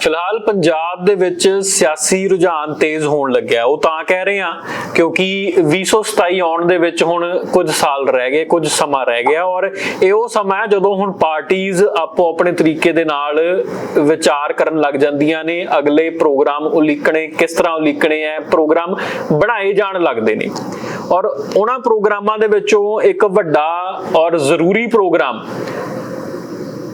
ਫਿਲਹਾਲ ਪੰਜਾਬ ਦੇ ਵਿੱਚ ਸਿਆਸੀ ਰੁਝਾਨ ਤੇਜ਼ ਹੋਣ ਲੱਗਿਆ। ਉਹ ਤਾਂ ਕਹਿ ਰਹੇ ਆ ਕਿਉਂਕਿ 2027 ਆਉਣ ਦੇ ਵਿੱਚ ਹੁਣ ਕੁਝ ਸਾਲ ਰਹਿ ਗਏ, ਕੁਝ ਸਮਾਂ ਰਹਿ ਗਿਆ ਔਰ ਇਹ ਉਹ ਸਮਾਂ ਹੈ ਜਦੋਂ ਹੁਣ ਪਾਰਟੀਆਂ ਆਪੋ ਆਪਣੇ ਤਰੀਕੇ ਦੇ ਨਾਲ ਵਿਚਾਰ ਕਰਨ ਲੱਗ ਜਾਂਦੀਆਂ ਨੇ। ਅਗਲੇ ਪ੍ਰੋਗਰਾਮ ਉਲੀਕਣੇ ਕਿਸ ਤਰ੍ਹਾਂ ਉਲੀਕਣੇ ਹੈ ਪ੍ਰੋਗਰਾਮ ਬਣਾਏ ਜਾਣ ਲੱਗਦੇ ਨੇ। ਔਰ ਉਹਨਾਂ ਪ੍ਰੋਗਰਾਮਾਂ ਦੇ ਵਿੱਚੋਂ ਇੱਕ ਵੱਡਾ ਔਰ ਜ਼ਰੂਰੀ ਪ੍ਰੋਗਰਾਮ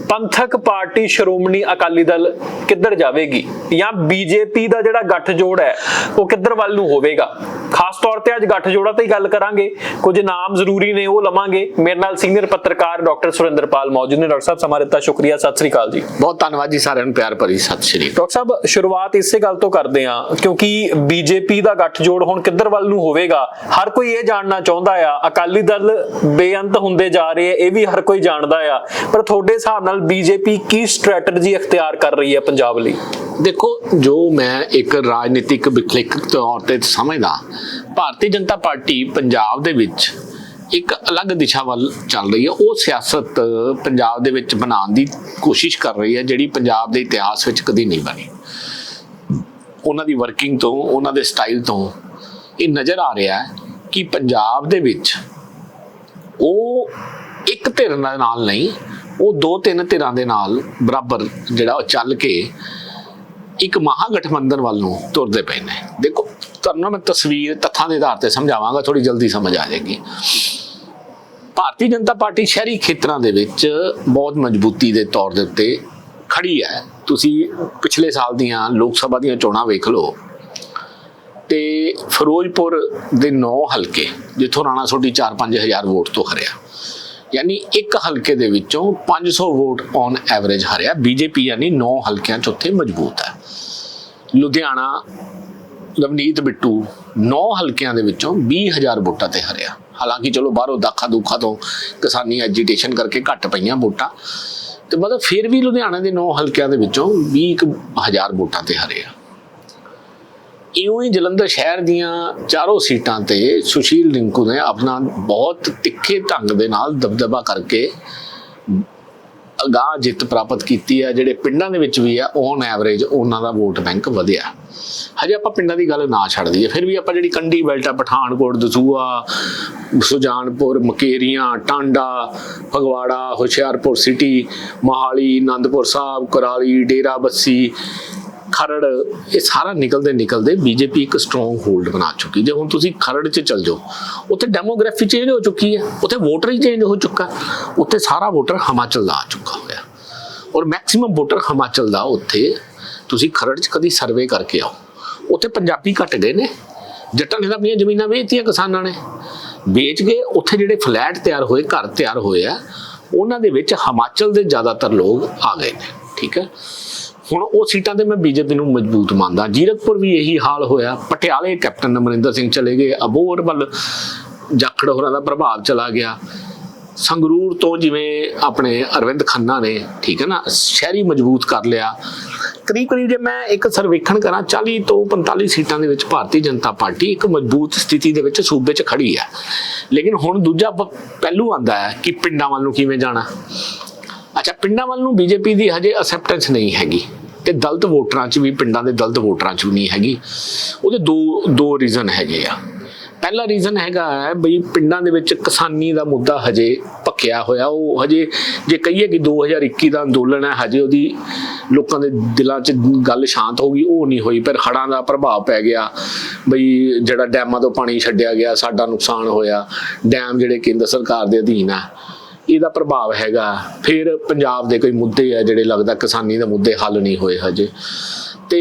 ਪੰਥਕ ਪਾਰਟੀ ਸ਼੍ਰੋਮਣੀ ਅਕਾਲੀ ਦਲ ਕਿੱਧਰ ਜਾਵੇਗੀ? ਜਾਂ ਬੀਜੇਪੀ ਦਾ ਜਿਹੜਾ ਗੱਠਜੋੜ ਹੈ ਉਹ ਕਿੱਧਰ ਵੱਲ ਨੂੰ ਹੋਵੇਗਾ? ਖਾਸ ਤੌਰ ਤੇ ਅੱਜ ਗੱਠਜੋੜਾਂ ਤੇ ਹੀ ਗੱਲ ਕਰਾਂਗੇ। ਕੁਝ ਨਾਮ ਜ਼ਰੂਰੀ ਨੇ ਉਹ ਲਵਾਂਗੇ। ਮੇਰੇ ਨਾਲ ਸੀਨੀਅਰ ਪੱਤਰਕਾਰ ਡਾਕਟਰ ਸੁਰਿੰਦਰਪਾਲ ਮੌਜੂਦ ਨੇ। ਡਾਕਟਰ ਸਾਹਿਬ ਸਮਾਂ ਦਿੱਤਾ ਸ਼ੁਕਰੀਆ। ਸਤਿ ਸ੍ਰੀ ਅਕਾਲ ਜੀ। ਬਹੁਤ ਧੰਨਵਾਦ ਜੀ ਸਾਰਿਆਂ ਨੂੰ ਪਿਆਰ ਭਰੀ ਸਤਿ ਸ਼੍ਰੀ ਅਕਾਲ। ਡਾਕਟਰ ਸਾਹਿਬ ਸ਼ੁਰੂਆਤ ਇਸੇ ਗੱਲ ਤੋਂ ਕਰਦੇ ਹਾਂ ਕਿਉਂਕਿ ਬੀਜੇਪੀ ਦਾ ਗੱਠਜੋੜ ਹੁਣ ਕਿੱਧਰ ਵੱਲ ਨੂੰ ਹੋਵੇਗਾ ਹਰ ਕੋਈ ਇਹ ਜਾਣਨਾ ਚਾਹੁੰਦਾ ਆ ਅਕਾਲੀ ਦਲ ਬੇਅੰਤ ਹੁੰਦੇ ਜਾ ਰਹੇ ਆ ਇਹ ਵੀ ਹਰ ਕੋਈ ਜਾਣਦਾ ਆ। ਪਰ ਤੁਹਾਡੇ ਹਿਸਾਬ ਨਾਲ ਬੀਜੇਪੀ ਕੀ ਸਟ੍ਰੈਟਜੀ ਇਖਤਿਆਰ ਕਰ ਰਹੀ ਹੈ ਪੰਜਾਬ ਲਈ? ਦੇਖੋ, ਜੋ ਮੈਂ ਇੱਕ ਰਾਜਨੀਤਿਕ ਵਿਖਲੇਖ ਤੌਰ ਤੇ ਸਮਝਦਾ, ਭਾਰਤੀ ਜਨਤਾ ਪਾਰਟੀ ਪੰਜਾਬ ਦੇ ਵਿੱਚ ਇੱਕ ਅਲੱਗ ਦਿਸ਼ਾ ਵੱਲ ਚੱਲ ਰਹੀ ਹੈ। ਉਹ ਸਿਆਸਤ ਪੰਜਾਬ ਦੇ ਵਿੱਚ ਬਣਾਉਣ ਦੀ ਕੋਸ਼ਿਸ਼ ਕਰ ਰਹੀ ਹੈ, ਜਿਹੜੀ ਪੰਜਾਬ ਦੇ ਇਤਿਹਾਸ ਵਿੱਚ ਕਦੀ ਨਹੀਂ ਬਣੀ। ਉਹਨਾਂ ਦੀ ਵਰਕਿੰਗ ਤੋਂ, ਉਹਨਾਂ ਦੇ ਸਟਾਈਲ ਤੋਂ ਇਹ ਨਜ਼ਰ ਆ ਰਿਹਾ ਹੈ ਕਿ ਪੰਜਾਬ ਦੇ ਵਿੱਚ ਉਹ ਇੱਕ ਧਿਰ ਨਾਲ ਨਹੀਂ ਉਹ ਦੋ ਤਿੰਨ ਧਿਰਾਂ ਦੇ ਨਾਲ ਬਰਾਬਰ ਜਿਹੜਾ ਉਹ ਚੱਲ ਕੇ ਇੱਕ ਮਹਾਗਠਬੰਧਨ ਵੱਲ ਨੂੰ ਤੁਰਦੇ ਪਏ ਨੇ। ਦੇਖੋ, ਤੁਹਾਨੂੰ ਨਾ ਮੈਂ ਤਸਵੀਰ ਤੱਥਾਂ ਦੇ ਆਧਾਰ ਤੇ ਸਮਝਾਵਾਂਗਾ ਥੋੜੀ ਜਲਦੀ ਸਮਝ ਆ ਜਾਏਗੀ। ਭਾਰਤੀ ਜਨਤਾ ਪਾਰਟੀ ਸ਼ਹਿਰੀ ਖੇਤਰਾਂ ਦੇ ਵਿੱਚ ਬਹੁਤ ਮਜ਼ਬੂਤੀ ਦੇ ਤੌਰ ਦੇ ਉੱਤੇ ਖੜੀ ਹੈ। ਤੁਸੀਂ ਪਿਛਲੇ ਸਾਲ ਦੀਆਂ ਲੋਕ ਸਭਾ ਦੀਆਂ ਚੋਣਾਂ ਵੇਖ ਲਓ ਤੇ ਫਿਰੋਜ਼ਪੁਰ ਦੇ 9 ਹਲਕੇ, ਜਿੱਥੋਂ ਰਾਣਾ ਸੋਢੀ 4-5 ਹਜ਼ਾਰ ਵੋਟ ਤੋਂ ਹਰਿਆ। ਯਾਨੀ ਇੱਕ ਹਲਕੇ ਦੇ ਵਿੱਚੋਂ 500 ਵੋਟ ਔਨ ਐਵਰੇਜ ਹਰਿਆ। ਬੀਜੇਪੀ ਯਾਨੀ 9 ਹਲਕਿਆਂ ਚ ਉੱਥੇ ਮਜ਼ਬੂਤ ਹੈ। ਲੁਧਿਆਣਾ ਰਵਨੀਤ ਬਿੱਟੂ 9 ਹਲਕਿਆਂ ਦੇ ਵਿੱਚੋਂ 20000 ਵੋਟਾਂ ਤੇ ਹਰਿਆ। ਹਾਲਾਂਕਿ ਚਲੋ ਬਾਹਰੋਂ ਦਾਖਾ ਦੁੱਖਾ ਤੋਂ ਕਿਸਾਨੀ ਐਜੀਟੇਸ਼ਨ ਕਰਕੇ ਘੱਟ ਪਈਆਂ ਵੋਟਾਂ। ਤੇ ਮਤਲਬ ਫਿਰ ਵੀ ਲੁਧਿਆਣਾ ਦੇ 9 ਹਲਕਿਆਂ ਦੇ ਵਿੱਚੋਂ 20000 ਵੋਟਾਂ ਤੇ ਹਰਿਆ ਇਉਂ ਹੀ ਜਲੰਧਰ ਸ਼ਹਿਰ ਦੀਆਂ ਚਾਰੋਂ ਸੀਟਾਂ ਤੇ ਸੁਸ਼ੀਲ ਰਿੰਕੂ ਨੇ ਆਪਣਾ ਬਹੁਤ ਤਿੱਖੇ ਢੰਗ ਦੇ ਨਾਲ ਦਬਦਬਾ ਕਰਕੇ ਅਗਾਂਹ ਜਿੱਤ ਪ੍ਰਾਪਤ ਕੀਤੀ ਹੈ। ਜਿਹੜੇ ਪਿੰਡਾਂ ਦੇ ਵਿੱਚ ਵੀ ਆ ਔਨ ਐਵਰੇਜ ਉਹਨਾਂ ਦਾ ਵੋਟ ਬੈਂਕ ਵਧਿਆ। ਹਜੇ ਆਪਾਂ ਪਿੰਡਾਂ ਦੀ ਗੱਲ ਨਾ ਛੱਡ ਦਈਏ, ਫਿਰ ਵੀ ਆਪਾਂ ਜਿਹੜੀ ਕੰਢੀ ਬੈਲਟ ਆ, ਪਠਾਨਕੋਟ ਦਸੂਆ ਸੁਜਾਨਪੁਰ, ਮਕੇਰੀਆਂ, ਟਾਂਡਾ, ਫਗਵਾੜਾ, ਹੁਸ਼ਿਆਰਪੁਰ ਸਿਟੀ, ਮੋਹਾਲੀ, ਆਨੰਦਪੁਰ ਸਾਹਿਬ, ਕੁਰਾਲੀ, ਡੇਰਾ ਬੱਸੀ ਖਰੜ, ਇਹ ਸਾਰਾ ਨਿਕਲਦੇ ਨਿਕਲਦੇ ਬੀਜੇਪੀ ਇੱਕ ਸਟਰੋਂਗ ਹੋਲਡ ਬਣਾ ਚੁੱਕੀ। ਜੇ ਹੁਣ ਤੁਸੀਂ ਖਰੜ 'ਚ ਚੱਲ ਜਾਓ, ਉੱਥੇ ਡੈਮੋਗ੍ਰਾਫੀ ਚੇਂਜ ਹੋ ਚੁੱਕੀ ਹੈ, ਉੱਥੇ ਵੋਟਰ ਹੀ ਚੇਂਜ ਹੋ ਚੁੱਕਾ, ਉੱਥੇ ਸਾਰਾ ਵੋਟਰ ਹਿਮਾਚਲ ਦਾ ਆ ਚੁੱਕਾ ਹੋਇਆ। ਔਰ ਮੈਕਸਿਮਮ ਵੋਟਰ ਹਿਮਾਚਲ ਦਾ ਉੱਥੇ, ਤੁਸੀਂ ਖਰੜ 'ਚ ਕਦੀ ਸਰਵੇ ਕਰਕੇ ਆਓ। ਉੱਥੇ ਪੰਜਾਬੀ ਘਟ ਗਏ ਨੇ, ਜੱਟਾਂ ਨੇ ਆਪਣੀਆਂ ਜ਼ਮੀਨਾਂ ਵੇਚਤੀਆਂ ਕਿਸਾਨਾਂ ਨੇ। ਵੇਚ ਕੇ ਉੱਥੇ ਜਿਹੜੇ ਫਲੈਟ ਤਿਆਰ ਹੋਏ, ਘਰ ਤਿਆਰ ਹੋਏ ਆ, ਉਹਨਾਂ ਦੇ ਵਿੱਚ ਹਿਮਾਚਲ ਦੇ ਜ਼ਿਆਦਾਤਰ ਲੋਕ ਆ ਗਏ ਨੇ, ਠੀਕ ਹੈ? ਹੁਣ ਉਹ ਸੀਟਾਂ ਤੇ ਮੈਂ ਬੀਜੇਪੀ ਨੂੰ ਮਜ਼ਬੂਤ ਮੰਨਦਾ। ਜੀਰਕਪੁਰ ਵੀ ਇਹੀ ਹਾਲ ਹੋਇਆ। ਪਟਿਆਲੇ ਕੈਪਟਨ ਅਮਰਿੰਦਰ ਸਿੰਘ ਚਲੇ ਗਏ। ਅਬੋਹਰ ਵੱਲ ਜਾਖੜ ਹੋਰਾਂ ਦਾ ਪ੍ਰਭਾਵ ਚਲਾ ਗਿਆ। ਸੰਗਰੂਰ ਤੋਂ ਜਿਵੇਂ ਆਪਣੇ ਅਰਵਿੰਦ ਖੰਨਾ ਨੇ, ਠੀਕ ਹੈ ਨਾ, ਸ਼ਹਿਰੀ ਮਜ਼ਬੂਤ ਕਰ ਲਿਆ। ਕਰੀਬ ਕਰੀਬ ਜੇ ਮੈਂ ਇੱਕ ਸਰਵੇਖਣ ਕਰਾਂ 40 ਤੋਂ 45 ਸੀਟਾਂ ਦੇ ਵਿੱਚ ਭਾਰਤੀ ਜਨਤਾ ਪਾਰਟੀ ਇੱਕ ਮਜ਼ਬੂਤ ਸਥਿਤੀ ਦੇ ਵਿੱਚ ਸੂਬੇ 'ਚ ਖੜੀ ਹੈ। ਲੇਕਿਨ ਹੁਣ ਦੂਜਾ ਪਹਿਲੂ ਆਂਦਾ ਹੈ ਕਿ ਪਿੰਡਾਂ ਵੱਲ ਨੂੰ ਕਿਵੇਂ ਜਾਣਾ। ਅੱਛਾ, ਪਿੰਡਾਂ ਵੱਲ ਨੂੰ ਬੀਜੇਪੀ ਦੀ ਹਜੇ ਅਸੈਪਟੈਂਸ ਨਹੀਂ ਹੈਗੀ ਤੇ ਦਲਤ ਵੋਟਰਾਂ 'ਚ ਵੀ, ਪਿੰਡਾਂ ਦੇ ਦਲਤ ਵੋਟਰਾਂ 'ਚ ਵੀ ਨਹੀਂ ਹੈਗੀ। ਉਹਦੇ ਦੋ ਦੋ ਰੀਜ਼ਨ ਹੈਗੇ ਆ। ਪਹਿਲਾ ਰੀਜ਼ਨ ਹੈਗਾ ਹੈ ਬਈ ਪਿੰਡਾਂ ਦੇ ਵਿੱਚ ਕਿਸਾਨੀ ਦਾ ਮੁੱਦਾ ਹਜੇ ਪੱਕਿਆ ਹੋਇਆ। ਉਹ ਹਜੇ ਜੇ ਕਹੀਏ ਕਿ 2021 ਦਾ ਅੰਦੋਲਨ ਹੈ, ਹਜੇ ਉਹਦੀ ਲੋਕਾਂ ਦੇ ਦਿਲਾਂ 'ਚ ਗੱਲ ਸ਼ਾਂਤ ਹੋ ਗਈ, ਉਹ ਨਹੀਂ ਹੋਈ। ਪਰ ਹੜ੍ਹਾਂ ਦਾ ਪ੍ਰਭਾਵ ਪੈ ਗਿਆ। ਬਈ ਜਿਹੜਾ ਡੈਮਾਂ ਤੋਂ ਪਾਣੀ ਛੱਡਿਆ ਗਿਆ, ਸਾਡਾ ਨੁਕਸਾਨ ਹੋਇਆ। ਡੈਮ ਜਿਹੜੇ ਕੇਂਦਰ ਸਰਕਾਰ ਦੇ ਅਧੀਨ ਆ ਇਹਦਾ ਪ੍ਰਭਾਵ ਹੈਗਾ। ਫਿਰ ਪੰਜਾਬ ਦੇ ਕੋਈ ਮੁੱਦੇ ਆ ਜਿਹੜੇ ਲੱਗਦਾ ਕਿਸਾਨੀ ਦੇ ਮੁੱਦੇ ਹੱਲ ਨਹੀਂ ਹੋਏ ਹਜੇ। ਤੇ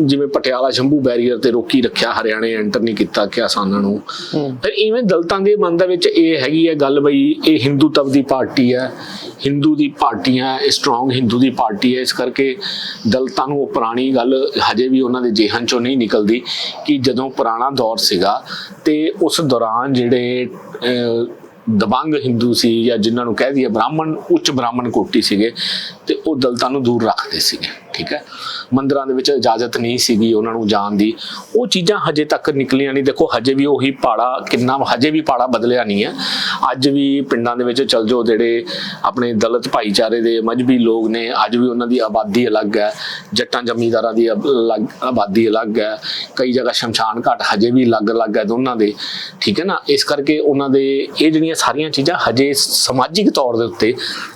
ਜਿਵੇਂ ਪਟਿਆਲਾ ਸ਼ੰਭੂ ਬੈਰੀਅਰ ਤੇ ਰੋਕੀ ਰੱਖਿਆ ਹਰਿਆਣੇ ਐਂਟਰ ਨਹੀਂ ਕੀਤਾ ਕਿਸਾਨਾਂ ਨੂੰ। ਫਿਰ ਇਵੇਂ ਦਲਤਾਂ ਦੇ ਮਨ ਦੇ ਵਿੱਚ ਇਹ ਹੈਗੀ ਹੈ ਗੱਲ ਬਈ ਇਹ ਹਿੰਦੂਤਵ ਦੀ ਪਾਰਟੀ ਹੈ ਹਿੰਦੂ ਦੀ ਪਾਰਟੀਆਂ ਇਹ ਸਟਰੋਂਗ ਹਿੰਦੂ ਦੀ ਪਾਰਟੀ ਹੈ। ਇਸ ਕਰਕੇ ਦਲਤਾਂ ਨੂੰ ਉਹ ਪੁਰਾਣੀ ਗੱਲ ਹਜੇ ਵੀ ਉਹਨਾਂ ਦੇ ਜਿਹਨ ਚੋਂ ਨਹੀਂ ਨਿਕਲਦੀ ਕਿ ਜਦੋਂ ਪੁਰਾਣਾ ਦੌਰ ਸੀਗਾ ਤੇ ਉਸ ਦੌਰਾਨ ਜਿਹੜੇ ਦਬੰਗ ਹਿੰਦੂ ਸੀ ਜਾਂ ਜਿਨ੍ਹਾਂ ਨੂੰ ਕਹਿ ਦਈਏ ਬ੍ਰਾਹਮਣ, ਉੱਚ ਬ੍ਰਾਹਮਣ ਕੋਟੀ ਸੀਗੇ ਤੇ ਉਹ ਦਲਤਾਂ ਨੂੰ ਦੂਰ ਰੱਖਦੇ ਸੀਗੇ। ਠੀਕ ਹੈ? ਮੰਦਰਾਂ ਦੇ ਵਿੱਚ ਇਜਾਜ਼ਤ ਨਹੀਂ ਸੀਗੀ ਉਹਨਾਂ ਨੂੰ ਜਾਣ ਦੀ। ਉਹ ਚੀਜ਼ਾਂ ਹਜੇ ਤੱਕ ਨਿਕਲੀਆਂ ਨਹੀਂ। ਦੇਖੋ, ਹਜੇ ਵੀ ਉਹੀ ਪਾੜਾ ਕਿੰਨਾ, ਹਜੇ ਵੀ ਪਾੜਾ ਬਦਲਿਆ ਨਹੀਂ ਹੈ। ਅੱਜ ਵੀ ਪਿੰਡਾਂ ਦੇ ਵਿੱਚ ਚਲ ਜਾਓ, ਜਿਹੜੇ ਆਪਣੇ ਦਲਿਤ ਭਾਈਚਾਰੇ ਦੇ ਮਜਬੀ ਲੋਕ ਨੇ, ਅੱਜ ਵੀ ਉਹਨਾਂ ਦੀ ਆਬਾਦੀ ਅਲੱਗ ਹੈ। ਜੱਟਾਂ ਜ਼ਮੀਂਦਾਰਾਂ ਦੀ ਅਲੱਗ, ਆਬਾਦੀ ਅਲੱਗ ਹੈ। ਕਈ ਜਗ੍ਹਾ ਸ਼ਮਸ਼ਾਨ ਘਾਟ ਹਜੇ ਵੀ ਅਲੱਗ-ਅਲੱਗ ਹੈ ਦੋਨਾਂ ਦੇ। ਠੀਕ ਹੈ ਨਾ? ਇਸ ਕਰਕੇ ਉਹਨਾਂ ਦੇ ਇਹ ਜਿਹੜੀਆਂ ਸਾਰੀਆਂ ਚੀਜ਼ਾਂ ਹਜੇ ਸਮਾਜਿਕ ਤੌਰ ਦੇ ਉੱਤੇ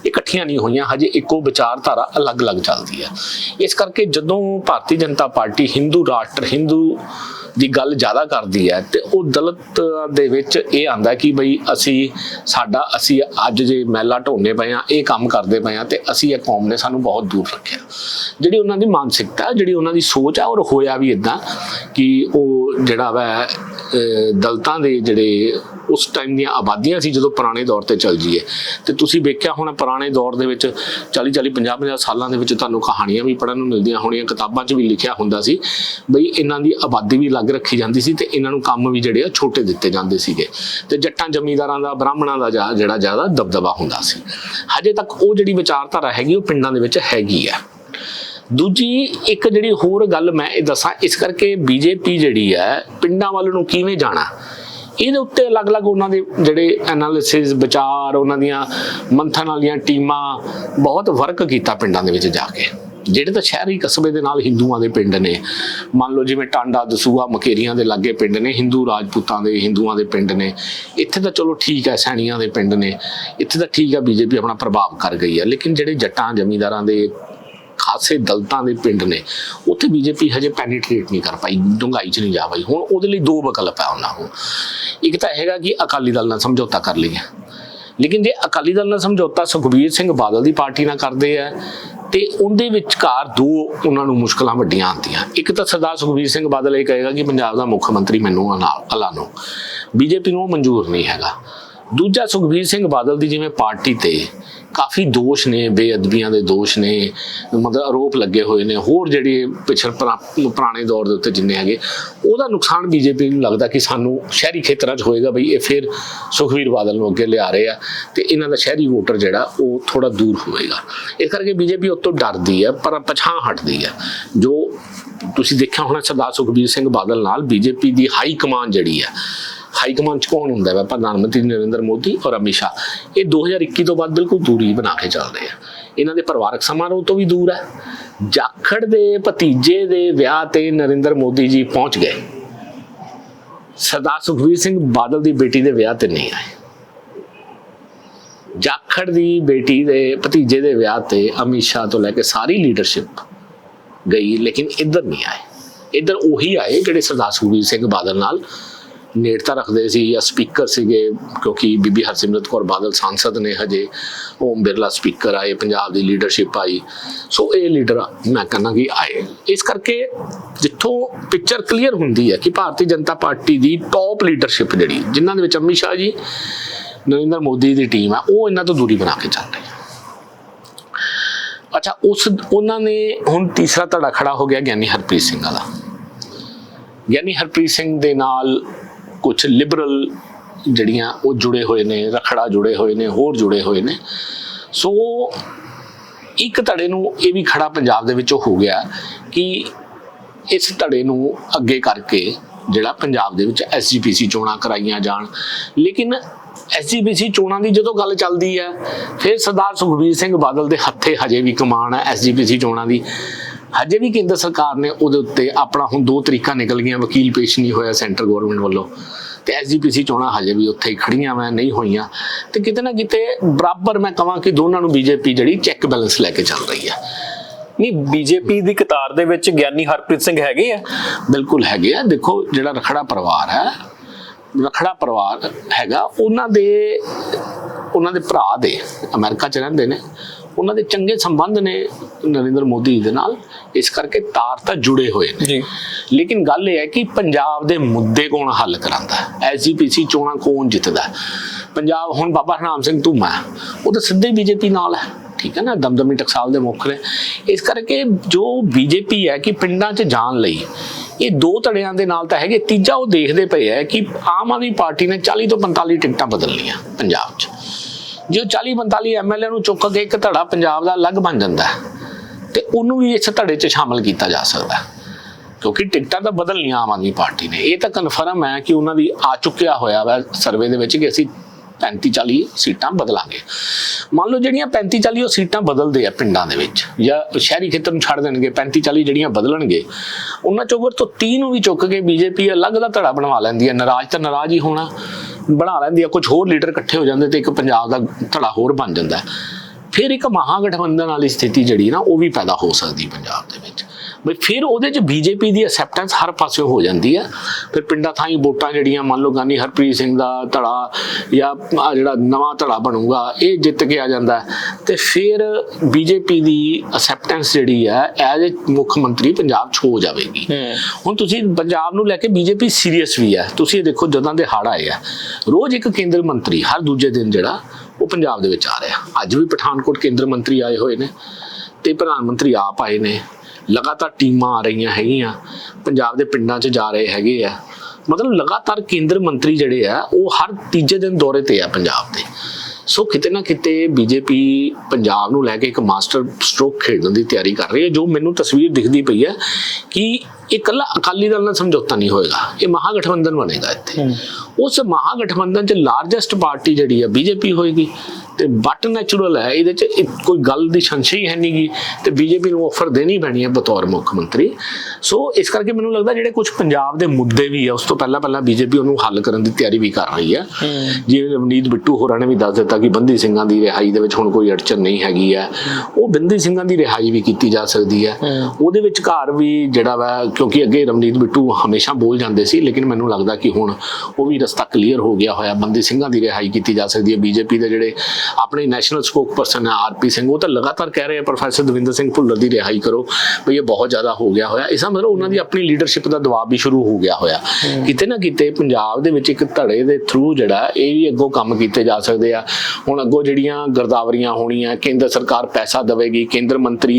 ਇਕੱਠੀਆਂ ਨਹੀਂ ਹੋਈਆਂ, ਹਜੇ ਇੱਕੋ ਵਿਚਾਰਧਾਰਾ ਅਲੱਗ-ਅਲੱਗ ਚੱਲਦੀ ਹੈ। ਇਸ ਕਰਕੇ ਜਦੋਂ ਭਾਰਤੀ ਜਨਤਾ ਪਾਰਟੀ ਹਿੰਦੂ ਰਾਸ਼ਟਰ, ਹਿੰਦੂ ਦੀ ਗੱਲ ਜ਼ਿਆਦਾ ਕਰਦੀ ਹੈ, ਤੇ ਉਹ ਦਲਿਤ ਦੇ ਵਿੱਚ ਇਹ ਆਂਦਾ ਕਿ ਬਈ ਅਸੀਂ, ਸਾਡਾ, ਅਸੀਂ ਅੱਜ ਜੇ ਮੈਲਾ ਢੋਣੇ ਪਏ ਆ ਇਹ ਕੰਮ ਕਰਦੇ ਪਏ ਆ ਤੇ ਅਸੀਂ ਇਹ ਕੌਮ ਨੇ ਸਾਨੂੰ ਬਹੁਤ ਦੂਰ ਰੱਖਿਆ। ਜਿਹੜੀ ਉਹਨਾਂ ਦੀ ਮਾਨਸਿਕਤਾ, ਜਿਹੜੀ ਉਹਨਾਂ ਦੀ ਸੋਚ ਆ, ਔਰ ਹੋਇਆ ਵੀ ਇਦਾਂ ਕਿ ਉਹ ਜਿਹੜਾ ਵਾ ਦਲਤਾਂ ਦੇ ਜਿਹੜੇ ਉਸ ਟਾਈਮ ਦੀਆਂ ਆਬਾਦੀਆਂ ਸੀ ਜਦੋਂ ਪੁਰਾਣੇ ਦੌਰ ਤੇ ਚੱਲ ਜੀਏ ਤੇ ਤੁਸੀਂ ਵੇਖਿਆ ਹੋਣਾ ਪੁਰਾਣੇ ਦੌਰ ਦੇ ਵਿੱਚ 40 40 50 50 ਸਾਲਾਂ ਦੇ ਵਿੱਚ ਤੁਹਾਨੂੰ ਕਹਾਣੀਆਂ ਵੀ ਪੜ੍ਹਨ ਨੂੰ ਮਿਲਦੀਆਂ ਹੋਣੀਆਂ, ਕਿਤਾਬਾਂ 'ਚ ਵੀ ਲਿਖਿਆ ਹੁੰਦਾ ਸੀ ਬਈ ਇਹਨਾਂ ਦੀ ਆਬਾਦੀ ਵੀ ਅਲੱਗ ਰੱਖੀ ਜਾਂਦੀ ਸੀ ਤੇ ਇਹਨਾਂ ਨੂੰ ਕੰਮ ਵੀ ਜਿਹੜੇ ਆ ਛੋਟੇ ਦਿੱਤੇ ਜਾਂਦੇ ਸੀਗੇ। ਤੇ ਜੱਟਾਂ ਜ਼ਮੀਂਦਾਰਾਂ ਦਾ, ਬ੍ਰਾਹਮਣਾਂ ਦਾ ਜਿਹੜਾ ਜ਼ਿਆਦਾ ਦਬਦਬਾ ਹੁੰਦਾ ਸੀ। ਹਜੇ ਤੱਕ ਉਹ ਜਿਹੜੀ ਵਿਚਾਰਧਾਰਾ ਹੈਗੀ, ਉਹ ਪਿੰਡਾਂ ਦੇ ਵਿੱਚ ਹੈਗੀ ਆ। ਦੂਜੀ ਇੱਕ ਜਿਹੜੀ ਹੋਰ ਗੱਲ ਮੈਂ ਇਹ ਦੱਸਾਂ, ਇਸ ਕਰਕੇ ਬੀਜੇਪੀ ਜਿਹੜੀ ਹੈ, ਪਿੰਡਾਂ ਵੱਲ ਨੂੰ ਕਿਵੇਂ ਜਾਣਾ? ਇਹਦੇ ਉੱਤੇ ਅਲੱਗ-ਅਲੱਗ ਉਹਨਾਂ ਦੇ ਜਿਹੜੇ ਐਨਾਲਿਸਿਸ ਵਿਚਾਰ, ਉਹਨਾਂ ਦੀਆਂ ਮੰਥਨ ਵਾਲੀਆਂ ਟੀਮਾਂ, ਬਹੁਤ ਵਰਕ ਕੀਤਾ ਪਿੰਡਾਂ ਦੇ ਵਿੱਚ ਜਾ ਕੇ। ਜਿਹੜੇ ਤਾਂ ਸ਼ਹਿਰੀ ਕਸਬੇ ਦੇ ਨਾਲ ਹਿੰਦੂਆਂ ਦੇ ਪਿੰਡ ਨੇ। ਮੰਨ ਲਓ ਜਿਵੇਂ ਟਾਂਡਾ ਦਸੂਆ ਮਕੇਰੀਆਂ ਦੇ ਲਾਗੇ ਪਿੰਡ ਨੇ, ਹਿੰਦੂ ਰਾਜਪੂਤਾਂ ਦੇ, ਹਿੰਦੂਆਂ ਦੇ ਪਿੰਡ ਨੇ। ਇੱਥੇ ਤਾਂ ਚਲੋ ਠੀਕ ਹੈ, ਸੈਣੀਆਂ ਦੇ ਪਿੰਡ ਨੇ। ਇੱਥੇ ਤਾਂ ਠੀਕ ਹੈ, ਬੀਜੇਪੀ ਆਪਣਾ ਪ੍ਰਭਾਵ ਕਰ ਗਈ ਹੈ। ਲੇਕਿਨ ਜਿਹੜੇ ਜੱਟਾਂ, ਜ਼ਮੀਂਦਾਰਾਂ ਦੇ ਖਾਸੇ ਦਲਤਾਂ ਦੇ ਪਿੰਡ ਨੇ। ਉੱਥੇ ਬੀਜੇਪੀ ਹਜੇ ਪੈਨੀਟ੍ਰੇਟ ਨਹੀਂ ਕਰ ਪਾਈ, ਡੂੰਘਾਈ 'ਚ ਨਹੀਂ ਜਾ ਪਾਈ। ਹੁਣ ਉਹਦੇ ਲਈ ਦੋ ਵਿਕਲਪ ਹੈ ਉਹਨਾਂ ਕੋਲ। ਇੱਕ ਤਾਂ ਹੈਗਾ ਕਿ ਅਕਾਲੀ ਦਲ ਨਾਲ ਸਮਝੌਤਾ ਕਰ ਲਈਏ। ਲੇਕਿਨ ਜੇ ਅਕਾਲੀ ਦਲ ਨਾਲ ਸਮਝੌਤਾ ਸੁਖਬੀਰ ਸਿੰਘ ਬਾਦਲ ਦੀ ਪਾਰਟੀ ਨਾਲ ਕਰਦੇ ਆ, ਤੇ ਉਹਦੇ ਵਿਚਕਾਰ ਦੋ ਉਹਨਾਂ ਨੂੰ ਮੁਸ਼ਕਲਾਂ ਵੱਡੀਆਂ ਆਉਂਦੀਆਂ। ਇੱਕ ਤਾਂ ਸਰਦਾਰ ਸੁਖਬੀਰ ਸਿੰਘ ਬਾਦਲ ਇਹ ਕਹੇਗਾ ਕਿ ਪੰਜਾਬ ਦਾ ਮੁੱਖ ਮੰਤਰੀ ਮੈਨੂੰ ਆ ਨਾਲ ਐਲਾਨੋ ਬੀਜੇਪੀ ਨੂੰ ਉਹ ਮਨਜ਼ੂਰ ਨਹੀਂ ਹੈਗਾ। ਦੂਜਾ ਸੁਖਬੀਰ ਸਿੰਘ ਬਾਦਲ ਦੀ ਜਿਵੇਂ ਪਾਰਟੀ ਤੇ ਕਾਫੀ ਦੋਸ਼ ਨੇ, ਬੇਅਦਬੀਆਂ ਦੇ ਦੋਸ਼ ਨੇ, ਮਤਲਬ ਆਰੋਪ ਲੱਗੇ ਹੋਏ ਨੇ, ਹੋਰ ਜਿਹੜੇ ਪਿਛੜ ਪੁਰਾ- ਪੁਰਾਣੇ ਦੌਰ ਦੇ ਉੱਤੇ ਜਿੰਨੇ ਹੈਗੇ, ਉਹਦਾ ਨੁਕਸਾਨ ਬੀਜੇਪੀ ਨੂੰ ਲੱਗਦਾ ਕਿ ਸਾਨੂੰ ਸ਼ਹਿਰੀ ਖੇਤਰਾਂ 'ਚ ਹੋਏਗਾ ਬਈ ਇਹ ਫਿਰ ਸੁਖਬੀਰ ਬਾਦਲ ਨੂੰ ਅੱਗੇ ਲਿਆ ਰਹੇ ਆ ਤੇ ਇਹਨਾਂ ਦਾ ਸ਼ਹਿਰੀ ਵੋਟਰ ਜਿਹੜਾ ਉਹ ਥੋੜਾ ਦੂਰ ਹੋਏਗਾ। ਇਸ ਕਰਕੇ ਬੀਜੇਪੀ ਉਤੋਂ ਡਰਦੀ ਹੈ ਪਰ ਪਛਾਣ ਹਟਦੀ ਹੈ ਜੋ ਤੁਸੀਂ ਦੇਖਿਆ ਹੋਣਾ ਸਰਦਾਰ ਸੁਖਬੀਰ ਸਿੰਘ ਬਾਦਲ ਨਾਲ ਬੀਜੇਪੀ ਦੀ ਹਾਈ ਕਮਾਂਡ ਜਿਹੜੀ ਹੈ ਹਾਈ ਕਮਾਂਡ 'ਚ ਕੌਣ ਹੁੰਦਾ ਹੈ? ਪ੍ਰਧਾਨ ਮੰਤਰੀ ਨਰਿੰਦਰ ਮੋਦੀ ਔਰ ਅਮਿਤ ਸ਼ਾਹ। ਇਹ 2021 ਤੋਂ ਬਾਅਦ ਬਿਲਕੁਲ ਦੂਰੀ ਬਣਾ ਕੇ ਚੱਲ ਆ। ਇਹਨਾਂ ਦੇ ਪਰਿਵਾਰਕ ਸਮਾਰੋਹ ਤੋਂ ਵੀ ਦੂਰ ਹੈ। ਜਾਖੜ ਦੇ ਭਤੀਜੇ ਦੇ ਵਿਆਹ ਤੇ ਨਰਿੰਦਰ ਮੋਦੀ ਜੀ ਪਹੁੰਚ ਗਏ। ਸਰਦਾਰ ਸੁਖਬੀਰ ਸਿੰਘ ਬਾਦਲ ਦੀ ਬੇਟੀ ਦੇ ਵਿਆਹ ਤੇ ਨਹੀਂ ਆਏ। ਜਾਖੜ ਦੀ ਬੇਟੀ ਦੇ ਭਤੀਜੇ ਦੇ ਵਿਆਹ ਤੇ ਅਮਿਤ ਸ਼ਾਹ ਤੋਂ ਲੈ ਕੇ ਸਾਰੀ ਲੀਡਰਸ਼ਿਪ ਗਈ, ਲੇਕਿਨ ਇੱਧਰ ਨਹੀਂ ਆਏ। ਇੱਧਰ ਉਹੀ ਆਏ ਜਿਹੜੇ ਸਰਦਾਰ ਸੁਖਬੀਰ ਸਿੰਘ ਬਾਦਲ ਨਾਲ ਨੇੜਤਾ ਰੱਖਦੇ ਸੀ ਜਾਂ ਸਪੀਕਰ ਸੀਗੇ, ਕਿਉਂਕਿ ਬੀਬੀ ਹਰਸਿਮਰਤ ਕੌਰ ਬਾਦਲ ਸੰਸਦ ਨੇ ਹਜੇ, ਓਮ ਬਿਰਲਾ ਸਪੀਕਰ ਆਏ, ਪੰਜਾਬ ਦੀ ਲੀਡਰਸ਼ਿਪ ਆਈ। ਸੋ ਇਹ ਲੀਡਰ ਮੈਂ ਕਹਿੰਦਾ ਕਿ ਆਏ। ਇਸ ਕਰਕੇ ਜਿੱਥੋਂ ਪਿਕਚਰ ਕਲੀਅਰ ਹੁੰਦੀ ਹੈ ਕਿ ਭਾਰਤੀ ਜਨਤਾ ਪਾਰਟੀ ਦੀ ਟੌਪ ਲੀਡਰਸ਼ਿਪ ਜਿਹੜੀ, ਜਿਨ੍ਹਾਂ ਦੇ ਵਿੱਚ ਅਮਿਤ ਸ਼ਾਹ ਜੀ, ਨਰਿੰਦਰ ਮੋਦੀ ਦੀ ਟੀਮ ਹੈ ਉਹ ਇਹਨਾਂ ਤੋਂ ਦੂਰੀ ਬਣਾ ਕੇ ਚੱਲ ਰਹੀ ਹੈ ਅੱਛਾ, ਉਸ, ਉਹਨਾਂ ਨੇ ਹੁਣ ਤੀਸਰਾ ਧੜਾ ਖੜਾ ਹੋ ਗਿਆ ਗਿਆਨੀ ਹਰਪ੍ਰੀਤ ਸਿੰਘ ਦਾ। ਗਿਆਨੀ ਹਰਪ੍ਰੀਤ ਸਿੰਘ ਦੇ ਨਾਲ ਕੁਝ ਲਿਬਰਲ ਜਿਹੜੀਆਂ ਉਹ ਜੁੜੇ ਹੋਏ ਨੇ, ਰਖੜਾ ਜੁੜੇ ਹੋਏ ਨੇ, ਹੋਰ ਜੁੜੇ ਹੋਏ ਨੇ। ਸੋ ਇੱਕ ਧੜੇ ਨੂੰ ਇਹ ਵੀ ਖੜਾ ਪੰਜਾਬ ਦੇ ਵਿੱਚ ਹੋ ਗਿਆ ਕਿ ਇਸ ਧੜੇ ਨੂੰ ਅੱਗੇ ਕਰਕੇ ਜਿਹੜਾ ਪੰਜਾਬ ਦੇ ਵਿੱਚ ਐਸਜੀਪੀਸੀ ਚੋਣਾਂ ਕਰਾਈਆਂ ਜਾਣ। ਲੇਕਿਨ ਐਸਜੀਪੀਸੀ ਚੋਣਾਂ ਦੀ ਜਦੋਂ ਗੱਲ ਚੱਲਦੀ ਹੈ, ਫਿਰ ਸਰਦਾਰ ਸੁਖਬੀਰ ਸਿੰਘ ਬਾਦਲ ਦੇ ਹੱਥੇ ਹਜੇ ਵੀ ਕਮਾਨ ਹੈ ਐਸਜੀਪੀਸੀ ਚੋਣਾਂ ਦੀ। ਹਜੇ ਵੀ ਕੇਂਦਰ ਸਰਕਾਰ ਨੇ ਉਹਦੇ ਉੱਤੇ ਆਪਣਾ ਹੁਣ ਦੋ ਤਰੀਕਾ ਨਿਕਲ ਗਈਆਂ, ਵਕੀਲ ਪੇਸ਼ ਨਹੀਂ ਹੋਇਆ ਸੈਂਟਰ ਗਵਰਨਮੈਂਟ ਵੱਲੋਂ। ਤੇ ਐਸਜੀਪੀਸੀ ਚੋਣਾਂ ਹਜੇ ਵੀ ਉੱਥੇ ਹੀ ਖੜੀਆਂ ਮੈਂ ਨਹੀਂ ਹੋਈਆਂ। ਤੇ ਕਿਤੇ ਨਾ ਕਿਤੇ ਬਰਾਬਰ ਮੈਂ ਕਹਾਂ ਕਿ ਦੋਨਾਂ ਨੂੰ ਬੀਜੇਪੀ ਜਿਹੜੀ ਚੈੱਕ ਬੈਲੈਂਸ ਲੈ ਕੇ ਚੱਲ ਰਹੀ ਹੈ ਨਹੀਂ ਬੀਜੇਪੀ ਦੀ ਕਤਾਰ ਦੇ ਵਿੱਚ ਗਿਆਨੀ ਹਰਪ੍ਰੀਤ ਸਿੰਘ ਹੈਗੇ ਆ? ਬਿਲਕੁਲ ਹੈਗੇ ਆ। ਦੇਖੋ, ਜਿਹੜਾ ਰਖੜਾ ਪਰਿਵਾਰ ਹੈ, ਰਖੜਾ ਪਰਿਵਾਰ ਹੈਗਾ, ਉਹਨਾਂ ਦੇ ਉਹਨਾਂ ਦੇ ਭਰਾ ਦੇ, ਅਮਰੀਕਾ ਚ ਰਹਿੰਦੇ ਨੇ। ਉਹਨਾਂ ਦੇ ਚੰਗੇ ਸੰਬੰਧ ਨੇ ਨਰਿੰਦਰ ਮੋਦੀ ਦੇ ਨਾਲ ਇਸ ਕਰਕੇ ਤਾਰ ਤਾਂ ਜੁੜੇ ਹੋਏ ਨੇ। ਜੀ। ਲੇਕਿਨ ਗੱਲ ਇਹ ਹੈ ਕਿ ਪੰਜਾਬ ਦੇ ਮੁੱਦੇ ਕੌਣ ਹੱਲ ਕਰਾਂਦਾ ਹੈ? ਐਸਜੀਪੀਸੀ ਚੋਣਾਂ ਕੌਣ ਜਿੱਤਦਾ ਹੈ? ਪੰਜਾਬ ਹੁਣ ਬਾਬਾ ਹਰਨਾਮ ਸਿੰਘ ਧੂਮਾ ਉਹ ਤਾਂ ਸਿੱਧੇ ਬੀਜੇਪੀ ਨਾਲ ਹੈ ਠੀਕ ਹੈ ਨਾ? ਦਮਦਮੀ ਟਕਸਾਲ ਦੇ ਮੁੱਖ ਨੇ। ਇਸ ਕਰਕੇ ਜੋ ਬੀਜੇਪੀ ਹੈ ਕਿ ਪਿੰਡਾਂ 'ਚ ਜਾਣ ਲਈ ਇਹ ਦੋ ਧੜਿਆਂ ਦੇ ਨਾਲ ਤਾਂ ਹੈਗੇ। ਤੀਜਾ ਉਹ ਦੇਖਦੇ ਪਏ ਹੈ ਕਿ ਆਮ ਆਦਮੀ ਪਾਰਟੀ ਨੇ 40 ਤੋਂ 45 ਟਿਕਟਾਂ ਬਦਲਣੀਆਂ ਪੰਜਾਬ 'ਚ। ਜੇ ਉਹ 40 45 ਐਮਐਲਏ ਨੂੰ ਚੁੱਕ ਕੇ ਇੱਕ ਧੜਾ ਪੰਜਾਬ ਦਾ ਅਲੱਗ ਬਣ ਜਾਂਦਾ ਤੇ ਉਹਨੂੰ ਵੀ ਇਸ ਧੜੇ 'ਚ ਸ਼ਾਮਲ ਕੀਤਾ ਜਾ ਸਕਦਾ ਕਿਉਂਕਿ ਟਿਕਟਾਂ ਤਾਂ ਬਦਲਣੀਆਂ ਆਮ ਆਦਮੀ ਪਾਰਟੀ ਨੇ। ਇਹ ਤਾਂ ਕਨਫਰਮ ਹੈ ਕਿ ਉਹਨਾਂ ਦੀ ਆ ਚੁੱਕਿਆ ਹੋਇਆ ਵਾ ਸਰਵੇ ਦੇ ਵਿੱਚ ਕਿ ਅਸੀਂ 35 40 ਸੀਟਾਂ ਬਦਲਾਂਗੇ। ਮੰਨ ਲਓ ਜਿਹੜੀਆਂ 35 40 ਉਹ ਸੀਟਾਂ ਬਦਲਦੇ ਆ ਪਿੰਡਾਂ ਦੇ ਵਿੱਚ, ਜਾਂ ਸ਼ਹਿਰੀ ਖੇਤਰ ਨੂੰ ਛੱਡ ਦੇਣਗੇ 35 40 ਜਿਹੜੀਆਂ ਬਦਲਣਗੇ। ਉਹਨਾਂ ਚੋਂ ਅਗਰ ਤੋਂ 30 ਨੂੰ ਵੀ ਚੁੱਕ ਕੇ ਬੀਜੇਪੀ ਅਲੱਗ ਦਾ ਧੜਾ ਬਣਵਾ ਲੈਂਦੀ ਹੈ, ਨਾਰਾਜ਼ ਤਾਂ ਨਾਰਾਜ਼ ਹੀ ਹੋਣਾ, ਬਣਾ ਲੈਂਦੀ ਹੈ, ਕੁਝ ਹੋਰ ਲੀਡਰ ਇਕੱਠੇ ਹੋ ਜਾਂਦੇ ਤੇ ਇੱਕ ਪੰਜਾਬ ਦਾ ਧੜਾ ਹੋਰ ਬਣ ਜਾਂਦਾ ਫਿਰ ਇੱਕ ਮਹਾਗਠਬੰਧਨ ਵਾਲੀ ਸਥਿਤੀ ਜਿਹੜੀ ਨਾ, ਉਹ ਵੀ ਪੈਦਾ ਹੋ ਸਕਦੀ ਪੰਜਾਬ ਦੇ ਵਿੱਚ। ਬਈ ਫਿਰ ਉਹਦੇ ਚ ਬੀਜੇਪੀ ਦੀ ਅਸੈਪਟੈਂਸ ਹਰ ਪਾਸੇ ਹੋ ਜਾਂਦੀ ਹੈ ਫਿਰ ਪਿੰਡਾਂ ਥਾਈ ਵੋਟਾਂ ਜਿਹੜੀਆਂ ਮੰਨ ਲਓ ਗਾਨੀ ਹਰਪ੍ਰੀਤ ਸਿੰਘ ਦਾ ਧੜਾ ਜਾਂ ਜਿਹੜਾ ਨਵਾਂ ਧੜਾ ਬਣੂਗਾ ਇਹ ਜਿੱਤ ਕੇ ਆ ਜਾਂਦਾ ਤੇ ਫਿਰ ਬੀਜੇਪੀ ਦੀ ਅਸੈਪਟੈਂਸ ਜਿਹੜੀ ਹੈ ਐਜ਼ ਅ ਮੁੱਖ ਮੰਤਰੀ ਪੰਜਾਬ 'ਚ ਹੋ ਜਾਵੇਗੀ। ਹੁਣ ਤੁਸੀਂ ਪੰਜਾਬ ਨੂੰ ਲੈ ਕੇ ਬੀਜੇਪੀ ਸੀਰੀਅਸ ਵੀ ਹੈ। ਤੁਸੀਂ ਇਹ ਦੇਖੋ ਜਦੋਂ ਦੇ ਹੜ੍ਹ ਆਏ ਆ ਰੋਜ਼ ਇੱਕ ਕੇਂਦਰ ਮੰਤਰੀ ਹਰ ਦੂਜੇ ਦਿਨ ਜਿਹੜਾ ਉਹ ਪੰਜਾਬ ਦੇ ਵਿੱਚ ਆ ਰਿਹਾ। ਅੱਜ ਵੀ ਪਠਾਨਕੋਟ ਕੇਂਦਰ ਮੰਤਰੀ ਆਏ ਹੋਏ ਨੇ ਤੇ ਪ੍ਰਧਾਨ ਮੰਤਰੀ ਆਪ ਆਏ ਨੇ। ਲਗਾਤਾਰ ਟੀਮਾਂ ਆ ਰਹੀਆਂ ਹੈਗੀਆਂ, ਪੰਜਾਬ ਦੇ ਪਿੰਡਾਂ 'ਚ ਜਾ ਰਹੇ ਹੈਗੇ ਆ। ਮਤਲਬ ਲਗਾਤਾਰ ਕੇਂਦਰ ਮੰਤਰੀ ਜਿਹੜੇ ਆ, ਉਹ ਹਰ ਤੀਜੇ ਦਿਨ ਦੌਰੇ ਤੇ ਆ ਪੰਜਾਬ ਦੇ। ਸੋ ਕਿਤੇ ਨਾ ਕਿਤੇ ਬੀਜੇਪੀ ਪੰਜਾਬ ਨੂੰ ਲੈ ਕੇ ਇੱਕ ਮਾਸਟਰ ਸਟ੍ਰੋਕ ਖੇਡਣ ਦੀ ਤਿਆਰੀ ਕਰ ਰਹੀ ਹੈ, ਜੋ ਮੈਨੂੰ ਤਸਵੀਰ ਦਿਖਦੀ ਪਈ ਹੈ ਕਿ ਇਹ ਇਕੱਲਾ ਅਕਾਲੀ ਦਲ ਨਾਲ ਸਮਝੌਤਾ ਨਹੀਂ ਹੋਏਗਾ, ਇਹ ਮਹਾਗਠਬੰਧਨ ਬਣੇਗਾ ਇੱਥੇ। ਉਸ ਮਹਾਗਠਬੰਧਨ ਚ ਲਾਰਜੈਸਟ ਪਾਰਟੀ ਜਿਹੜੀ ਹੈ ਬੀਜੇਪੀ ਹੋਏਗੀ। ਤੇ ਬਟ ਨੈਚੁਰਲ ਹੈ ਇਹਦੇ ਚ ਕੋਈ ਗੱਲ ਦੀ ਸੰਸ਼ੇ ਹੀ ਹੈ ਨਹੀਂਗੀ ਤੇ ਬੀਜੇਪੀ ਨੂੰ ਆਫਰ ਦੇਣੀ ਪੈਣੀ ਹੈ ਬਤੌਰ ਮੁੱਖ ਮੰਤਰੀ। ਸੋ ਇਸ ਕਰਕੇ ਮੈਨੂੰ ਲੱਗਦਾ ਜਿਹੜੇ ਕੁਝ ਪੰਜਾਬ ਦੇ ਮੁੱਦੇ ਵੀ ਆ ਉਸ ਤੋਂ ਪਹਿਲਾਂ ਪਹਿਲਾਂ ਬੀਜੇਪੀ ਉਹਨੂੰ ਹੱਲ ਕਰਨ ਦੀ ਤਿਆਰੀ ਵੀ ਕਰ ਰਹੀ ਹੈ। ਜਿਵੇਂ ਰਵਨੀਤ ਬਿੱਟੂ ਹੋਰਾਂ ਨੇ ਵੀ ਦੱਸ ਦਿੱਤਾ ਕਿ ਬੰਦੀ ਸਿੰਘਾਂ ਦੀ ਰਿਹਾਈ ਦੇ ਵਿੱਚ ਹੁਣ ਕੋਈ ਅੜਚਨ ਨਹੀਂ ਹੈਗੀ ਹੈ। ਉਹ ਬੰਦੀ ਸਿੰਘਾਂ ਦੀ ਰਿਹਾਈ ਵੀ ਕੀਤੀ ਜਾ ਸਕਦੀ ਹੈ। ਉਹਦੇ ਵਿੱਚ ਘਰ ਵੀ ਜਿਹੜਾ ਵਾ ਕਿਉਂਕਿ ਅੱਗੇ ਰਵਨੀਤ ਬਿੱਟੂ ਹਮੇਸ਼ਾ ਬੋਲ ਜਾਂਦੇ ਸੀ ਲੇਕਿਨ ਮੈਨੂੰ ਲੱਗਦਾ ਕਿ ਹੁਣ ਉਹ ਵੀ ਰਸਤਾ ਕਲੀਅਰ ਹੋ ਗਿਆ ਹੋਇਆ ਬੰਦੀ ਸਿੰਘਾਂ ਦੀ ਰਿਹਾਈ ਕੀਤੀ ਜਾ ਸਕਦੀ ਹੈ ਬੀਜੇਪੀ ਦੇ ਜਿਹੜੇ ਆਪਣੇ ਨੈਸ਼ਨਲ ਸਪੋਕਪਰਸਨ ਹੈ ਆਰਪੀ ਸਿੰਘ ਉਹ ਤਾਂ ਲਗਾਤਾਰ ਕਹਿ ਰਹੇ ਆ ਪ੍ਰੋਫੈਸਰ ਦਵਿੰਦਰ ਸਿੰਘ ਭੁੱਲਰ ਦੀ ਰਿਹਾਈ ਕਰੋ ਭਈ ਇਹ ਬਹੁਤ ਜ਼ਿਆਦਾ ਹੋ ਗਿਆ ਹੋਇਆ। ਇਸਾ ਮਤਲਬ ਉਹਨਾਂ ਦੀ ਆਪਣੀ ਲੀਡਰਸ਼ਿਪ ਦਾ ਦਬਾਅ ਵੀ ਸ਼ੁਰੂ ਹੋ ਗਿਆ ਹੋਇਆ। ਕਿਤੇ ਨਾ ਕਿਤੇ ਪੰਜਾਬ ਦੇ ਵਿੱਚ ਇੱਕ ਧੜੇ ਦੇ ਥਰੂ ਜਿਹੜਾ ਇਹ ਵੀ ਅੱਗੋਂ ਕੰਮ ਕੀਤੇ ਜਾ ਸਕਦੇ ਆ। ਹੁਣ ਅੱਗੋਂ ਜਿਹੜੀਆਂ ਗਰਦਾਵਰੀਆਂ ਹੋਣੀਆਂ ਕੇਂਦਰ ਸਰਕਾਰ ਪੈਸਾ ਦੇਵੇਗੀ ਕੇਂਦਰ ਮੰਤਰੀ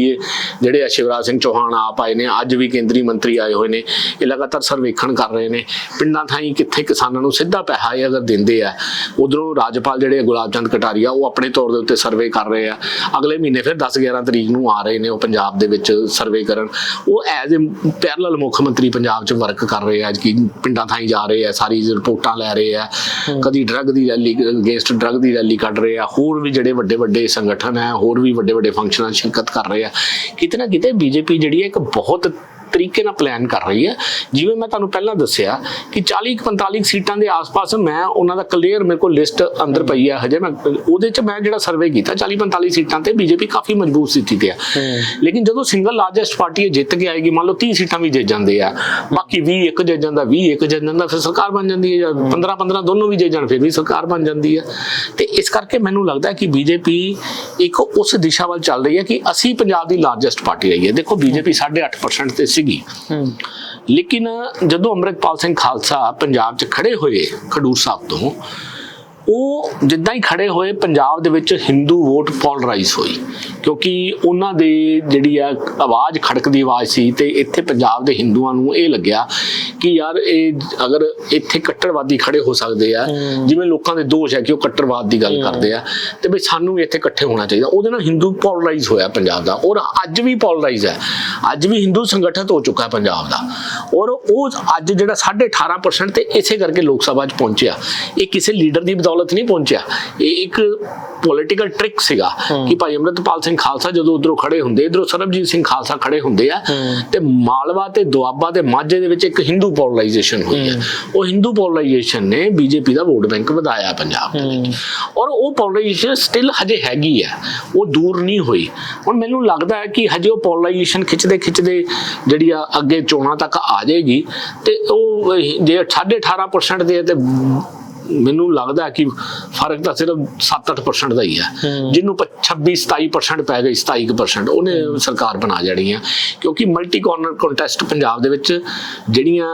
ਜਿਹੜੇ ਆ ਸ਼ਿਵਰਾਜ ਸਿੰਘ ਚੌਹਾਨ ਆਪ ਆਏ ਨੇ ਅੱਜ ਵੀ ਕੇਂਦਰੀ ਮੰਤਰੀ ਆਏ ਹੋਏ ਨੇ ਇਹ ਲਗਾਤਾਰ ਸਰਵੇਖਣ ਕਰ ਰਹੇ ਨੇ। ਪਿੰਡਾਂ ਥਾਈਂ ਕਿੱਥੇ ਕਿਸਾਨਾਂ ਨੂੰ ਸਿੱਧਾ ਪੈਸਾ ਇਹ ਅਗਰ ਦਿੰਦੇ ਆ ਉਧਰੋਂ ਰਾਜਪਾਲ ਜਿਹੜੇ ਗੁਲਾਬ ਚੰਦ ਕਟਾਰੀਆ ਉਹ ਆਪਣੇ ਤੌਰ ਦੇ ਉੱਤੇ ਸਰਵੇ ਕਰ ਰਹੇ ਆ। ਅਗਲੇ ਮਹੀਨੇ ਫਿਰ 10 11 ਤਰੀਕ ਨੂੰ ਆ ਰਹੇ ਨੇ ਉਹ ਪੰਜਾਬ ਦੇ ਵਿੱਚ ਸਰਵੇ ਕਰਨ। ਉਹ ਐਜ਼ ਅ ਪੈਰਲਲ ਮੁੱਖ ਮੰਤਰੀ ਪੰਜਾਬ 'ਚ ਵਰਕ ਕਰ ਰਹੇ ਆ ਕਿ ਪਿੰਡਾਂ ਥਾਈਂ ਜਾ ਰਹੇ ਆ ਸਾਰੀ ਰਿਪੋਰਟਾਂ ਲੈ ਰਹੇ ਆ। ਕਦੀ ਡਰੱਗ ਦੀ ਰੈਲੀ ਅਗੇਂਸਟ ਡਰੱਗ ਦੀ ਰੈਲੀ ਕੱਢ ਰਹੇ ਆ ਹੋਰ ਵੀ ਜਿਹੜੇ ਵੱਡੇ ਵੱਡੇ ਸੰਗਠਨ ਹੈ ਹੋਰ ਵੀ ਵੱਡੇ ਵੱਡੇ ਫੰਕਸ਼ਨਾਂ ਸ਼ਿਰਕਤ ਕਰ ਰਹੇ ਆ। ਕਿਤੇ ਨਾ ਕਿਤੇ ਬੀਜੇਪੀ ਜਿਹੜੀ ਹੈ ਇੱਕ ਬਹੁਤ ਤਰੀਕੇ ਨਾਲ ਪਲਾਨ ਕਰ ਰਹੀ ਹੈ। ਜਿਵੇਂ ਮੈਂ ਤੁਹਾਨੂੰ ਪਹਿਲਾਂ ਦੱਸਿਆ ਕਿ 40 45 ਸੀਟਾਂ ਦੇ ਆਸ-ਪਾਸ ਮੈਂ ਉਹਨਾਂ ਦਾ ਕਲੀਅਰ ਮੇਰੇ ਕੋਲ ਲਿਸਟ ਅੰਦਰ ਪਈ ਹੈ ਹਜੇ। ਮੈਂ ਉਹਦੇ ਚ ਮੈਂ ਜਿਹੜਾ ਸਰਵੇ ਕੀਤਾ 40 45 ਸੀਟਾਂ ਤੇ ਬੀਜੇਪੀ ਕਾਫੀ ਮਜ਼ਬੂਤ ਸਥਿਤੀ ਤੇ ਆ। ਲੇਕਿਨ ਜਦੋਂ ਸਿੰਗਲ ਲਾਰਜੈਸਟ ਪਾਰਟੀ ਜਿੱਤ ਕੇ ਆਏਗੀ ਮੰਨ ਲਓ 30 ਸੀਟਾਂ ਵੀ ਜਿੱਤ ਜਾਂਦੇ ਆ ਬਾਕੀ 20 ਇੱਕ ਜਿੱਤ ਜਾਂਦਾ 20 ਇੱਕ ਜਿੱਤ ਜਾਂਦਾ ਫਿਰ ਸਰਕਾਰ ਬਣ ਜਾਂਦੀ ਹੈ ਜਾਂ 15 15 ਦੋਨੋਂ ਵੀ ਜਿੱਤ ਜਾਣ ਫਿਰ ਵੀ ਸਰਕਾਰ ਬਣ ਜਾਂਦੀ ਹੈ ਤੇ ਇਸ ਕਰਕੇ ਮੈਨੂੰ ਲੱਗਦਾ ਹੈ ਕਿ ਬੀਜੇਪੀ ਇੱਕ ਉਸ ਦਿਸ਼ਾ ਵੱਲ ਚੱਲ ਰਹੀ ਹੈ ਕਿ ਅਸੀਂ ਪੰਜਾਬ ਦੀ ਲਾਰਜੈਸਟ ਪਾਰਟੀ ਰਹੀ ਹੈ। ਦੇਖੋ ਬੀਜੇਪੀ 8.5% ਤੇ ਸੀਗੀ। ਲੇਕਿਨ ਜਦੋਂ ਅੰਮ੍ਰਿਤਪਾਲ ਸਿੰਘ ਖਾਲਸਾ ਪੰਜਾਬ 'ਚ ਖੜੇ ਹੋਏ ਖਡੂਰ ਸਾਹਿਬ ਤੋਂ ਉਹ ਜਿੱਦਾਂ ਹੀ ਖੜੇ ਹੋਏ ਪੰਜਾਬ ਦੇ ਵਿੱਚ ਹਿੰਦੂ ਵੋਟ ਪੋਲਰਾਈਜ਼ ਹੋਈ। ਕਿਉਂਕਿ ਉਹਨਾਂ ਦੇ ਜਿਹੜੀ ਆ ਆਵਾਜ਼ ਖੜਕਦੀ ਆਵਾਜ਼ ਸੀ ਤੇ ਇੱਥੇ ਪੰਜਾਬ ਦੇ ਹਿੰਦੂਆਂ ਨੂੰ ਇਹ ਲੱਗਿਆ ਕਿ ਯਾਰ ਇਹ ਅਗਰ ਇੱਥੇ ਕੱਟੜਵਾਦੀ ਖੜੇ ਹੋ ਸਕਦੇ ਆ ਜਿਵੇਂ ਲੋਕਾਂ ਦੇ ਦੋਸ਼ ਹੈ ਕਿ ਉਹ ਕੱਟੜਵਾਦ ਦੀ ਗੱਲ ਕਰਦੇ ਆ ਤੇ ਬਈ ਸਾਨੂੰ ਵੀ ਇੱਥੇ ਇਕੱਠੇ ਹੋਣਾ ਚਾਹੀਦਾ। ਉਹਦੇ ਨਾਲ ਹਿੰਦੂ ਪੋਲਰਾਈਜ਼ ਹੋਇਆ ਪੰਜਾਬ ਦਾ ਔਰ ਅੱਜ ਵੀ ਪੋਲਰਾਈਜ਼ ਹੈ। ਅੱਜ ਵੀ ਹਿੰਦੂ ਸੰਗਠਿਤ ਹੋ ਚੁੱਕਾ ਹੈ ਪੰਜਾਬ ਦਾ। ਔਰ ਉਹ ਅੱਜ ਜਿਹੜਾ 18.5% ਤੇ ਇਸੇ ਕਰਕੇ ਲੋਕ ਸਭਾ 'ਚ ਪਹੁੰਚਿਆ। ਇਹ ਕਿਸੇ ਲੀਡਰ ਦੀ ਬਦੌਲਤ ਨਹੀਂ ਪਹੁੰਚਿਆ। ਇਹ ਇੱਕ ਪੋਲਿਟੀਕਲ ਟ੍ਰਿਕ ਸੀਗਾ ਕਿ ਭਾਈ ਅਮਰਿਤਪਾਲ ਸਿੰਘ ਖਾਲਸਾ ਜਦੋਂ ਉਧਰੋਂ ਖੜੇ ਹੁੰਦੇ ਇਧਰੋਂ ਸਰਬਜੀਤ ਸਿੰਘ ਖਾਲਸਾ ਖੜੇ ਹੁੰਦੇ ਆ ਤੇ ਮਾਲਵਾ ਤੇ ਦੁਆਬਾ ਤੇ ਮਾਝੇ ਦੇ ਵਿੱਚ ਇੱਕ ਹਿੰਦੂ ਪੋਲਰਾਈਜੇਸ਼ਨ ਹੋਈ ਹੈ। ਉਹ ਹਿੰਦੂ ਪੋਲਰਾਈਜੇਸ਼ਨ ਨੇ ਬੀਜੇਪੀ ਦਾ ਵੋਟ ਬੈਂਕ ਵਧਾਇਆ ਪੰਜਾਬ ਦੇ ਵਿੱਚ। ਔਰ ਉਹ ਪੋਲਰਾਈਜੇਸ਼ਨ ਸਟਿਲ ਹਜੇ ਹੈਗੀ ਹੈ। ਉਹ ਦੂਰ ਨਹੀਂ ਹੋਈ। ਹੁਣ ਮੈਨੂੰ ਲੱਗਦਾ ਹੈ ਕਿ ਹਜੇ ਉਹ ਪੋਲਰਾਈਜੇਸ਼ਨ ਖਿੱਚਦੇ ਖਿੱਚਦੇ ਜਿਹੜੀ ਆ ਅੱਗੇ ਚੋਣਾਂ ਤੱਕ ਆ ਜਾਏਗੀ ਤੇ ਉਹ ਜੇ 18.5% ਦੇ ਤੇ ਮੈਨੂੰ ਲੱਗਦਾ ਹੈ ਕਿ ਫ਼ਰਕ ਤਾਂ ਸਿਰਫ 7-8% ਦਾ ਹੀ ਹੈ। ਜਿਹਨੂੰ 26 27% ਪੈ ਗਈ 27% ਉਹਨੇ ਸਰਕਾਰ ਬਣਾ ਜਾਣੀ ਹੈ। ਕਿਉਂਕਿ ਮਲਟੀ ਕਾਰਨਰ ਕੰਟੈਸਟ ਪੰਜਾਬ ਦੇ ਵਿੱਚ ਜਿਹੜੀਆਂ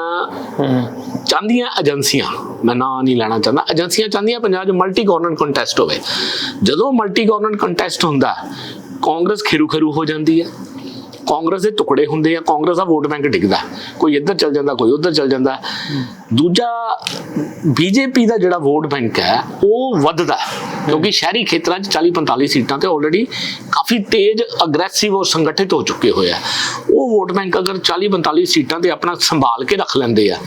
ਚਾਹੁੰਦੀਆਂ ਏਜੰਸੀਆਂ ਮੈਂ ਨਾਂ ਨਹੀਂ ਲੈਣਾ ਚਾਹੁੰਦਾ ਏਜੰਸੀਆਂ ਚਾਹੁੰਦੀਆਂ ਪੰਜਾਬ 'ਚ ਮਲਟੀ ਕਾਰਨਰ ਕੰਟੈਸਟ ਹੋਵੇ। ਜਦੋਂ ਮਲਟੀ ਕਾਰਨਰ ਕੰਟੈਸਟ ਹੁੰਦਾ ਕਾਂਗਰਸ ਖਿਰੂ ਖਿਰੂ ਹੋ ਜਾਂਦੀ ਹੈ। ਕਾਂਗਰਸ ਦੇ ਟੁਕੜੇ ਹੁੰਦੇ ਆ ਕਾਂਗਰਸ ਦਾ ਵੋਟ ਬੈਂਕ ਡਿੱਗਦਾ ਕੋਈ ਇੱਧਰ ਚੱਲ ਜਾਂਦਾ ਕੋਈ ਉੱਧਰ ਚੱਲ ਜਾਂਦਾ। ਦੂਜਾ ਬੀਜੇਪੀ ਦਾ ਜਿਹੜਾ ਵੋਟ ਬੈਂਕ ਹੈ ਉਹ ਵੱਧਦਾ। ਕਿਉਂਕਿ ਸ਼ਹਿਰੀ ਖੇਤਰਾਂ 'ਚ 40 45 ਸੀਟਾਂ ਤੇ ਆਲਰੇਡੀ ਕਾਫੀ ਤੇਜ਼ ਅਗਰੈਸਿਵ ਔਰ ਸੰਗਠਿਤ ਹੋ ਚੁੱਕੇ ਹੋਏ ਆ। ਉਹ ਵੋਟ ਬੈਂਕ ਅਗਰ 40 45 ਸੀਟਾਂ ਤੇ ਆਪਣਾ ਸੰਭਾਲ ਕੇ ਰੱਖ ਲੈਂਦੇ ਆ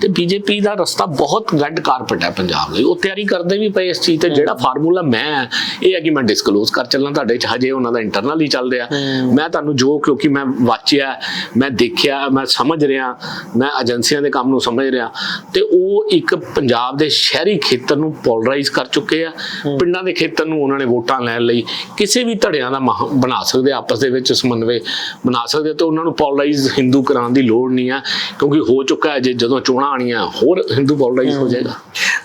ਤੇ ਬੀਜੇਪੀ ਦਾ ਰਸਤਾ ਬਹੁਤ ਰੈੱਡ ਕਾਰਪਟ ਹੈ ਪੰਜਾਬ ਲਈ। ਉਹ ਤਿਆਰੀ ਕਰਦੇ ਵੀ ਪਏ ਇਸ ਚੀਜ਼ ਤੇ ਜਿਹੜਾ ਫਾਰਮੂਲਾ ਮੈਂ ਇਹ ਹੈ ਕਿ ਮੈਂ ਡਿਸਕਲੋਜ਼ ਕਰ ਚੱਲਾਂ ਤੁਹਾਡੇ ਚ ਹਜੇ ਉਹਨਾਂ ਦਾ ਇੰਟਰਨਲ ਹੀ ਚੱਲ ਰਿਹਾ। ਮੈਂ ਤੁਹਾਨੂੰ ਜੋ ਕਿਉਂਕਿ ਮੈਂ ਵਾਚਿਆ ਮੈਂ ਦੇਖਿਆ ਮੈਂ ਸਮਝ ਰਿਹਾ ਮੈਂ ਏਜੰਸੀਆਂ ਦੇ ਕੰਮ ਨੂੰ ਸਮਝ ਰਿਹਾ। ਤੇ ਉਹ ਇੱਕ ਪੰਜਾਬ ਦੇ ਸ਼ਹਿਰੀ ਖੇਤਰ ਨੂੰ ਪੋਲਰਾਈਜ਼ ਕਰ ਚੁੱਕੇ ਆ। ਪਿੰਡਾਂ ਦੇ ਖੇਤਰ ਨੂੰ ਉਹਨਾਂ ਨੇ ਵੋਟਾਂ ਲੈਣ ਲਈ ਕਿਸੇ ਵੀ ਧੜਿਆਂ ਦਾ ਬਣਾ ਸਕਦੇ ਆਪਸ ਦੇ ਵਿੱਚ ਸਮਨਵय ਬਣਾ ਸਕਦੇ ਤੇ ਉਹਨਾਂ ਨੂੰ ਪੋਲਰਾਈਜ਼ ਹਿੰਦੂ ਕਰਾਉਣ ਦੀ ਲੋੜ ਨਹੀਂ ਆ ਕਿਉਂਕਿ ਹੋ ਚੁੱਕਾ ਹੈ ਜੇ ਜਦੋਂ ਚੋਣਾਂ ਆਣੀਆਂ ਹੋਰ ਹਿੰਦੂ ਪੋਲਰਾਈਜ਼ ਹੋ ਜਾਏਗਾ।